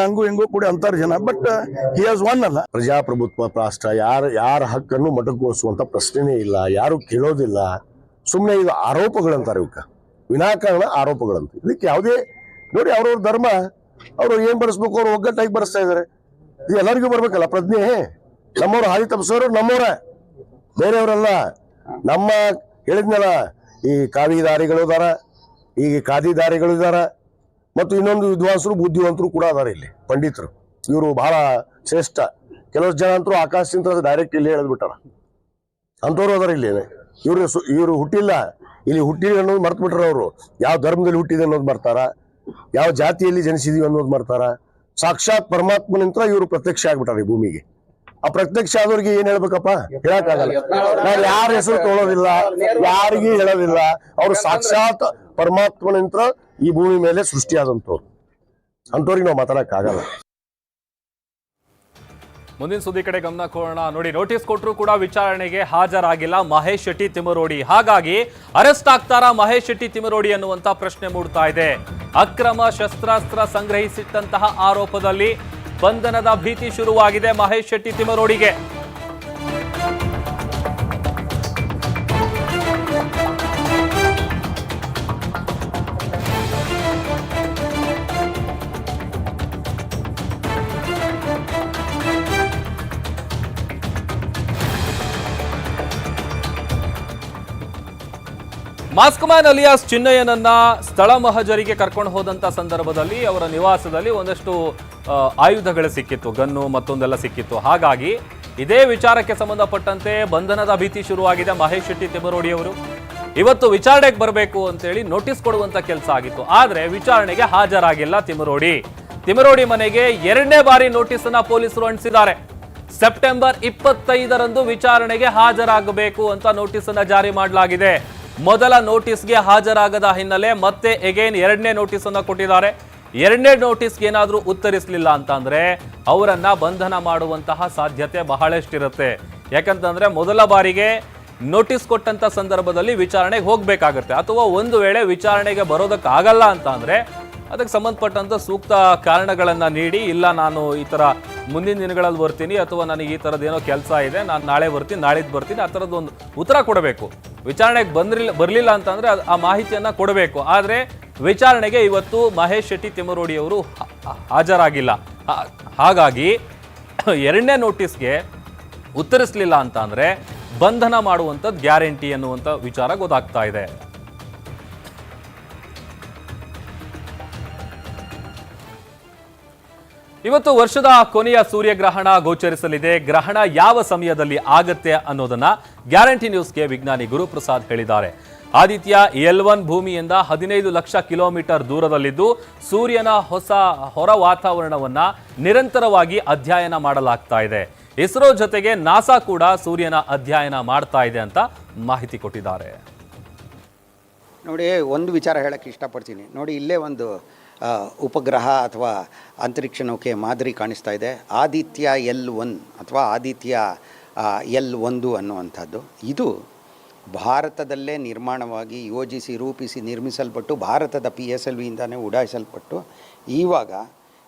ಹಂಗೂ ಹಂಗು ಕೂಡಿ ಅಂತಾರ ಜನ. ಬಟ್ ಹಿ ಹಾಸ್ ಒನ್ ಅಲ್ಲ. ಪ್ರಜಾಪ್ರಭುತ್ವ ರಾಷ್ಟ್ರ ಯಾರ ಯಾರ ಹಕ್ಕನ್ನು ಮೊಟಕುಗೊಳಿಸುವಂತ ಪ್ರಶ್ನೆನೇ ಇಲ್ಲ. ಯಾರು ಕೇಳೋದಿಲ್ಲ. ಸುಮ್ಮನೆ ಇದು ಆರೋಪಗಳಂತಾರೆ ಇವಕ್ಕ. ವಿನಾಕಾರಣ ಆರೋಪಗಳಂತ. ಇದಕ್ಕೆ ಯಾವುದೇ, ನೋಡಿ ಅವ್ರವ್ರ ಧರ್ಮ, ಅವರು ಏನ್ ಬರೆಸ್ಬೇಕು, ಅವ್ರು ಒಗ್ಗಟ್ಟಾಗಿ ಬರೆಸ್ತಾ ಇದ್ದಾರೆ. ಇದು ಎಲ್ಲರಿಗೂ ಬರ್ಬೇಕಲ್ಲ, ಪ್ರಜ್ಞೆ. ನಮ್ಮವ್ರು ಹಾದಿ ತಪ್ಪಿಸೋರು ನಮ್ಮವ್ರ. ಬೇರೆಯವರಲ್ಲ. ನಮ್ಮ ಹೇಳಿದ್ನಲ್ಲ, ಈ ಕಾವಿದಾರಿಗಳು ಇದಾರ, ಈ ಖಾದಿದಾರಿಗಳು ಇದಾರ, ಮತ್ತು ಇನ್ನೊಂದು ವಿದ್ವಾಂಸರು, ಬುದ್ಧಿವಂತರು ಕೂಡ ಅದಾರ ಇಲ್ಲಿ, ಪಂಡಿತರು. ಇವರು ಬಹಳ ಶ್ರೇಷ್ಠ. ಕೆಲವು ಜನ ಅಂತರೂ ಆಕಾಶದಿಂದ ಡೈರೆಕ್ಟ್ ಇಲ್ಲಿ ಹೇಳಿದ್ಬಿಟ್ಟಾರ ಅಂಥವ್ರು ಅದಾರ ಇಲ್ಲಿ. ಇವರು ಇವರು ಹುಟ್ಟಿಲ್ಲ. ಇಲ್ಲಿ ಹುಟ್ಟಿಲ್ಲ ಅನ್ನೋದು ಮರ್ತು ಬಿಟ್ರ ಅವರು. ಯಾವ ಧರ್ಮದಲ್ಲಿ ಹುಟ್ಟಿದೆ ಅನ್ನೋದು ಮರ್ತಾರ. ಯಾವ ಜಾತಿಯಲ್ಲಿ ಜನಿಸಿದೀವಿ ಅನ್ನೋದು ಮರ್ತಾರ. ಸಾಕ್ಷಾತ್ ಪರಮಾತ್ಮನಿಂದ ಇವರು ಪ್ರತ್ಯಕ್ಷ ಆಗ್ಬಿಟ್ಟಾರ ಭೂಮಿಗೆ. ಆ ಪ್ರತ್ಯಕ್ಷ ಆದವ್ರಿಗೆ ಏನ್ ಹೇಳ್ಬೇಕಪ್ಪ? ಹೇಳಕ್ಕಾಗಲ್ಲ. ನಾನು ಯಾರ ಹೆಸರು ತೊಗೊಳೋದಿಲ್ಲ ಯಾರಿಗೂ ಹೇಳೋದಿಲ್ಲ. ಅವರು ಸಾಕ್ಷಾತ್ ಪರಮಾತ್ಮನಂತರ ಈ ಭೂಮಿ ಮೇಲೆ ಸೃಷ್ಟಿಯಾದಂಥವ್ರು. ಅಂಥವ್ರಿಗೆ ನಾವು ಮಾತಾಡಕ್ಕಾಗಲ್ಲ. ಮುಂದಿನ ಸುದ್ದಿ ಕಡೆ ಗಮನ ಕೊಡೋಣ. ನೋಡಿ, ನೋಟಿಸ್ ಕೊಟ್ಟರು ಕೂಡ ವಿಚಾರಣೆಗೆ ಹಾಜರಾಗಿಲ್ಲ ಮಹೇಶ್ ಶೆಟ್ಟಿ ತಿಮರೋಡಿ ಹಾಗಾಗಿ ಅರೆಸ್ಟ್ ಆಗ್ತಾರಾ ಮಹೇಶ್ ಶೆಟ್ಟಿ ತಿಮರೋಡಿ ಅನ್ನುವಂತ ಪ್ರಶ್ನೆ ಮೂಡ್ತಾ ಇದೆ. ಅಕ್ರಮ ಶಸ್ತ್ರಾಸ್ತ್ರ ಸಂಗ್ರಹಿಸಿಟ್ಟಂತಹ ಆರೋಪದಲ್ಲಿ ಬಂಧನದ ಭೀತಿ ಶುರುವಾಗಿದೆ. ಮಹೇಶ್ ಶೆಟ್ಟಿ ತಿಮರೋಡಿಗೆ ಮಾಸ್ಕ್ ಮ್ಯಾನ್ ಅಲಿಯಾಸ್ ಚಿನ್ನಯ್ಯನನ್ನ ಸ್ಥಳ ಮಹಜರಿಗೆ ಕರ್ಕೊಂಡು ಹೋದಂತ ಸಂದರ್ಭದಲ್ಲಿ ಅವರ ನಿವಾಸದಲ್ಲಿ ಒಂದಷ್ಟು ಆಯುಧಗಳು ಸಿಕ್ಕಿತ್ತು, ಗನ್ನು ಮತ್ತೊಂದೆಲ್ಲ ಸಿಕ್ಕಿತ್ತು. ಹಾಗಾಗಿ ಇದೇ ವಿಚಾರಕ್ಕೆ ಸಂಬಂಧಪಟ್ಟಂತೆ ಬಂಧನದ ಭೀತಿ ಶುರುವಾಗಿದೆ ಮಹೇಶ್ ಶೆಟ್ಟಿ ತಿಮರೋಡಿ ಅವರು ಇವತ್ತು ವಿಚಾರಣೆಗೆ ಬರಬೇಕು ಅಂತೇಳಿ ನೋಟಿಸ್ ಕೊಡುವಂತ ಕೆಲಸ ಆಗಿತ್ತು. ಆದರೆ ವಿಚಾರಣೆಗೆ ಹಾಜರಾಗಿಲ್ಲ ತಿಮರೋಡಿ ತಿಮರೋಡಿ ಮನೆಗೆ ಎರಡನೇ ಬಾರಿ ನೋಟಿಸ್ ಅನ್ನ ಪೊಲೀಸರು ಅಂಟಿಸಿದ್ದಾರೆ. ಸೆಪ್ಟೆಂಬರ್ ಇಪ್ಪತ್ತೈದರಂದು ವಿಚಾರಣೆಗೆ ಹಾಜರಾಗಬೇಕು ಅಂತ ನೋಟಿಸ್ ಅನ್ನ ಜಾರಿ ಮಾಡಲಾಗಿದೆ. ಮೊದಲ ನೋಟಿಸ್ಗೆ ಹಾಜರಾಗದ ಹಿನ್ನೆಲೆ ಮತ್ತೆ ಎಗೇನ್ ಎರಡನೇ ನೋಟಿಸ್ ಅನ್ನ ಕೊಟ್ಟಿದ್ದಾರೆ. ಎರಡನೇ ನೋಟಿಸ್ಗೆ ಏನಾದರೂ ಉತ್ತರಿಸಲಿಲ್ಲ ಅಂತಂದರೆ ಅವರನ್ನು ಬಂಧನ ಮಾಡುವಂತಹ ಸಾಧ್ಯತೆ ಬಹಳಷ್ಟಿರುತ್ತೆ. ಯಾಕಂತಂದರೆ ಮೊದಲ ಬಾರಿಗೆ ನೋಟಿಸ್ ಕೊಟ್ಟಂಥ ಸಂದರ್ಭದಲ್ಲಿ ವಿಚಾರಣೆಗೆ ಹೋಗಬೇಕಾಗುತ್ತೆ. ಅಥವಾ ಒಂದು ವೇಳೆ ವಿಚಾರಣೆಗೆ ಬರೋದಕ್ಕಾಗಲ್ಲ ಅಂತ ಅಂದರೆ ಅದಕ್ಕೆ ಸಂಬಂಧಪಟ್ಟಂಥ ಸೂಕ್ತ ಕಾರಣಗಳನ್ನು ನೀಡಿ, ಇಲ್ಲ ನಾನು ಈ ಥರ ಮುಂದಿನ ದಿನಗಳಲ್ಲಿ ಬರ್ತೀನಿ, ಅಥವಾ ನನಗೆ ಈ ಥರದ್ದೇನೋ ಕೆಲಸ ಇದೆ, ನಾನು ನಾಳೆ ಬರ್ತೀನಿ ನಾಳಿದ್ದು ಬರ್ತೀನಿ, ಆ ಥರದ್ದು ಒಂದು ಉತ್ತರ ಕೊಡಬೇಕು. ವಿಚಾರಣೆಗೆ ಬಂದ್ರಿಲ್ಲ ಬರಲಿಲ್ಲ ಅಂತಂದರೆ ಆ ಮಾಹಿತಿಯನ್ನು ಕೊಡಬೇಕು. ಆದರೆ ವಿಚಾರಣೆಗೆ ಇವತ್ತು ಮಹೇಶ್ ಶೆಟ್ಟಿ ತಿಮ್ಮರೋಡಿ ಅವರು ಹಾ- ಹಾ- ಹಾಜರಾಗಿಲ್ಲ. ಹಾಗಾಗಿ ಎರಡನೇ ನೋಟಿಸ್ಗೆ ಉತ್ತರಿಸಲಿಲ್ಲ ಅಂತ ಅಂದರೆ ಬಂಧನ ಮಾಡುವಂಥದ್ದು ಗ್ಯಾರಂಟಿ ಅನ್ನುವಂಥ ವಿಚಾರ ಗೊತ್ತಾಗ್ತಾ ಇದೆ. ಇವತ್ತು ವರ್ಷದ ಕೊನೆಯ ಸೂರ್ಯಗ್ರಹಣ ಗೋಚರಿಸಲಿದೆ. ಗ್ರಹಣ ಯಾವ ಸಮಯದಲ್ಲಿ ಆಗತ್ತೆ ಅನ್ನೋದನ್ನ ಗ್ಯಾರಂಟಿ ನ್ಯೂಸ್ಗೆ ವಿಜ್ಞಾನಿ ಗುರುಪ್ರಸಾದ್ ಹೇಳಿದ್ದಾರೆ. ಆದಿತ್ಯ ಎಲ್ ಒನ್ ಭೂಮಿಯಿಂದ ಹದಿನೈದು ಲಕ್ಷ ಕಿಲೋಮೀಟರ್ ದೂರದಲ್ಲಿದ್ದು ಸೂರ್ಯನ ಹೊಸ ಹೊರ ವಾತಾವರಣವನ್ನ ನಿರಂತರವಾಗಿ ಅಧ್ಯಯನ ಮಾಡಲಾಗ್ತಾ ಇದೆ. ಇಸ್ರೋ ಜೊತೆಗೆ ನಾಸಾ ಕೂಡ ಸೂರ್ಯನ ಅಧ್ಯಯನ ಮಾಡ್ತಾ ಇದೆ ಅಂತ ಮಾಹಿತಿ ಕೊಟ್ಟಿದ್ದಾರೆ. ನೋಡಿ, ಒಂದು ವಿಚಾರ ಹೇಳಕ್ಕೆ ಇಷ್ಟಪಡ್ತೀನಿ. ನೋಡಿ, ಇಲ್ಲೇ ಒಂದು ಉಪಗ್ರಹ ಅಥವಾ ಅಂತರಿಕ್ಷ ನೌಕೆ ಮಾದರಿ ಕಾಣಿಸ್ತಾ ಇದೆ. ಆದಿತ್ಯ ಎಲ್ ಒನ್ ಅಥವಾ ಆದಿತ್ಯ ಎಲ್ ಒಂದು ಅನ್ನುವಂಥದ್ದು. ಇದು ಭಾರತದಲ್ಲೇ ನಿರ್ಮಾಣವಾಗಿ ಯೋಜಿಸಿ, ರೂಪಿಸಿ, ನಿರ್ಮಿಸಲ್ಪಟ್ಟು, ಭಾರತದ ಪಿ ಎಸ್ ಎಲ್ ವಿಯಿಂದನೇ ಉಡಾಯಿಸಲ್ಪಟ್ಟು, ಈವಾಗ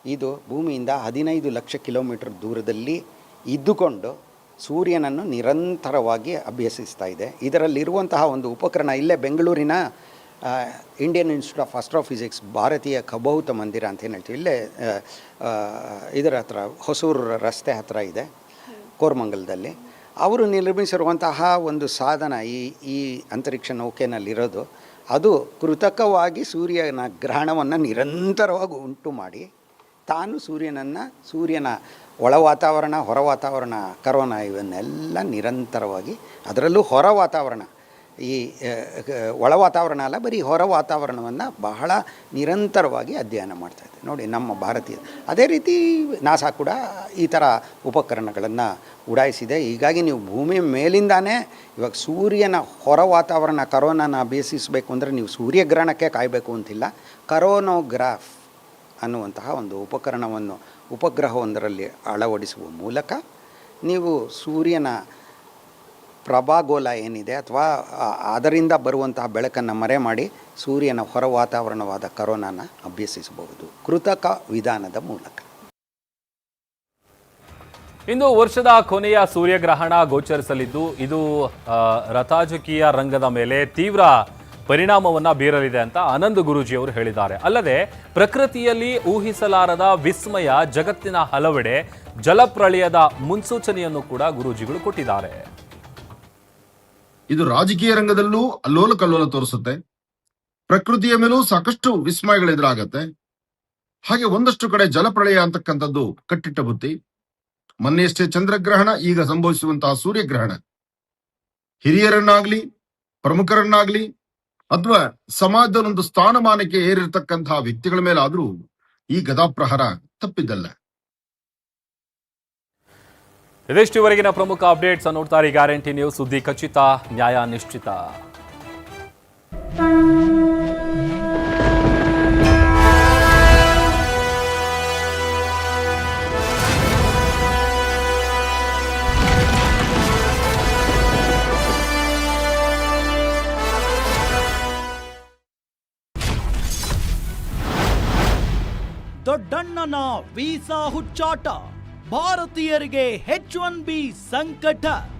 ಇದು ಭೂಮಿಯಿಂದ ಹದಿನೈದು ಲಕ್ಷ ಕಿಲೋಮೀಟರ್ ದೂರದಲ್ಲಿ ಇದ್ದುಕೊಂಡು ಸೂರ್ಯನನ್ನು ನಿರಂತರವಾಗಿ ಅಭ್ಯಸಿಸ್ತಾ ಇದೆ. ಇದರಲ್ಲಿರುವಂತಹ ಒಂದು ಉಪಕರಣ ಇಲ್ಲೇ ಬೆಂಗಳೂರಿನ ಇಂಡಿಯನ್ ಇನ್ಸ್ಟಿಟ್ಯೂಟ್ ಆಫ್ ಆಸ್ಟ್ರೋಫಿಸಿಕ್ಸ್ ಭಾರತೀಯ ಖಭೌತ ಮಂದಿರ ಅಂತ ಏನು ಹೇಳ್ತೀವಿ, ಇಲ್ಲೇ ಇದರ ಹತ್ರ, ಹೊಸೂರು ರಸ್ತೆ ಹತ್ರ ಇದೆ, ಕೋರ್ಮಂಗಲದಲ್ಲಿ. ಅವರು ನಿರ್ಮಿಸಿರುವಂತಹ ಒಂದು ಸಾಧನ ಈ ಈ ಅಂತರಿಕ್ಷ ನೌಕೆನಲ್ಲಿರೋದು ಅದು ಕೃತಕವಾಗಿ ಸೂರ್ಯನ ಗ್ರಹಣವನ್ನು ನಿರಂತರವಾಗಿ ಉಂಟು ಮಾಡಿ, ತಾನು ಸೂರ್ಯನನ್ನು, ಸೂರ್ಯನ ಒಳ ವಾತಾವರಣ, ಹೊರ ವಾತಾವರಣ, ಕರೋನಾ ಇವನ್ನೆಲ್ಲ ನಿರಂತರವಾಗಿ, ಅದರಲ್ಲೂ ಹೊರ ವಾತಾವರಣ ಈ ಒಳ ವಾತಾವರಣ ಅಲ್ಲ, ಬರೀ ಹೊರ ವಾತಾವರಣವನ್ನು ಬಹಳ ನಿರಂತರವಾಗಿ ಅಧ್ಯಯನ ಮಾಡ್ತಾ ಇದೆ ನೋಡಿ, ನಮ್ಮ ಭಾರತೀಯ. ಅದೇ ರೀತಿ ನಾಸಾ ಕೂಡ ಈ ಥರ ಉಪಕರಣಗಳನ್ನು ಉಡಾಯಿಸಿದೆ. ಹೀಗಾಗಿ ನೀವು ಭೂಮಿ ಮೇಲಿಂದಾನೇ ಇವಾಗ ಸೂರ್ಯನ ಹೊರ ವಾತಾವರಣ, ಕರೋನಾನ ಬೇಸಿಸಬೇಕು ಅಂದರೆ ನೀವು ಸೂರ್ಯಗ್ರಹಣಕ್ಕೆ ಕಾಯಬೇಕು ಅಂತಿಲ್ಲ. ಕರೋನೋಗ್ರಾಫ್ ಅನ್ನುವಂತಹ ಒಂದು ಉಪಕರಣವನ್ನು, ಉಪಗ್ರಹವೊಂದರಲ್ಲಿ ಅಳವಡಿಸುವ ಮೂಲಕ ನೀವು ಸೂರ್ಯನ ಪ್ರಭಾಗೋಲ ಏನಿದೆ ಅಥವಾ ಅದರಿಂದ ಬರುವಂತಹ ಬೆಳಕನ್ನು ಮರೆ ಮಾಡಿ ಸೂರ್ಯನ ಹೊರ ವಾತಾವರಣವಾದ ಕರೋನಾನ ಅಭ್ಯಸಿಸಬಹುದು. ಕೃತಕ ವಿಧಾನದ ಮೂಲಕ. ಇಂದು ವರ್ಷದ ಕೊನೆಯ ಸೂರ್ಯಗ್ರಹಣ ಗೋಚರಿಸಲಿದ್ದು, ಇದು ರಥಾಜಕೀಯ ರಂಗದ ಮೇಲೆ ತೀವ್ರ ಪರಿಣಾಮವನ್ನ ಬೀರಲಿದೆ ಅಂತ ಆನಂದ್ ಗುರೂಜಿ ಅವರು ಹೇಳಿದ್ದಾರೆ. ಅಲ್ಲದೆ, ಪ್ರಕೃತಿಯಲ್ಲಿ ಊಹಿಸಲಾರದ ವಿಸ್ಮಯ, ಜಗತ್ತಿನ ಹಲವೆಡೆ ಜಲಪ್ರಳಯದ ಮುನ್ಸೂಚನೆಯನ್ನು ಕೂಡ ಗುರೂಜಿಗಳು ಕೊಟ್ಟಿದ್ದಾರೆ. ಇದು ರಾಜಕೀಯ ರಂಗದಲ್ಲೂ ಅಲ್ಲೋಲ ಕಲ್ಲೋಲ ತೋರಿಸುತ್ತೆ. ಪ್ರಕೃತಿಯ ಮೇಲೂ ಸಾಕಷ್ಟು ವಿಸ್ಮಯಗಳು ಎದುರಾಗತ್ತೆ. ಹಾಗೆ ಒಂದಷ್ಟು ಕಡೆ ಜಲಪ್ರಳಯ ಅಂತಕ್ಕಂಥದ್ದು ಕಟ್ಟಿಟ್ಟ ಬುತ್ತಿ. ಮೊನ್ನೆಯಷ್ಟೇ ಚಂದ್ರಗ್ರಹಣ, ಈಗ ಸಂಭವಿಸುವಂತಹ ಸೂರ್ಯಗ್ರಹಣ. ಹಿರಿಯರನ್ನಾಗ್ಲಿ, ಪ್ರಮುಖರನ್ನಾಗ್ಲಿ, ಅಥವಾ ಸಮಾಜದ ಒಂದು ಸ್ಥಾನಮಾನಕ್ಕೆ ಏರಿರ್ತಕ್ಕಂತಹ ವ್ಯಕ್ತಿಗಳ ಮೇಲಾದ್ರೂ ಈ ಗದಾಪ್ರಹಾರ ತಪ್ಪಿದ್ದಲ್ಲ. ಇದಿಷ್ಟುವರೆಗಿನ ಪ್ರಮುಖ ಅಪ್ಡೇಟ್ಸ್ ನೋಡ್ತಾರೆ ಗ್ಯಾರಂಟಿ ನ್ಯೂಸ್ ಸುದ್ದಿ ಖಚಿತ ನ್ಯಾಯ ನಿಶ್ಚಿತ. ದೊಡ್ಡಣ್ಣನ ವೀಸಾ ಹುಚ್ಚಾಟ. ಭಾರತೀಯರಿಗೆ ಹೆಚ್ ಒನ್ ಬಿ ಸಂಕಟ.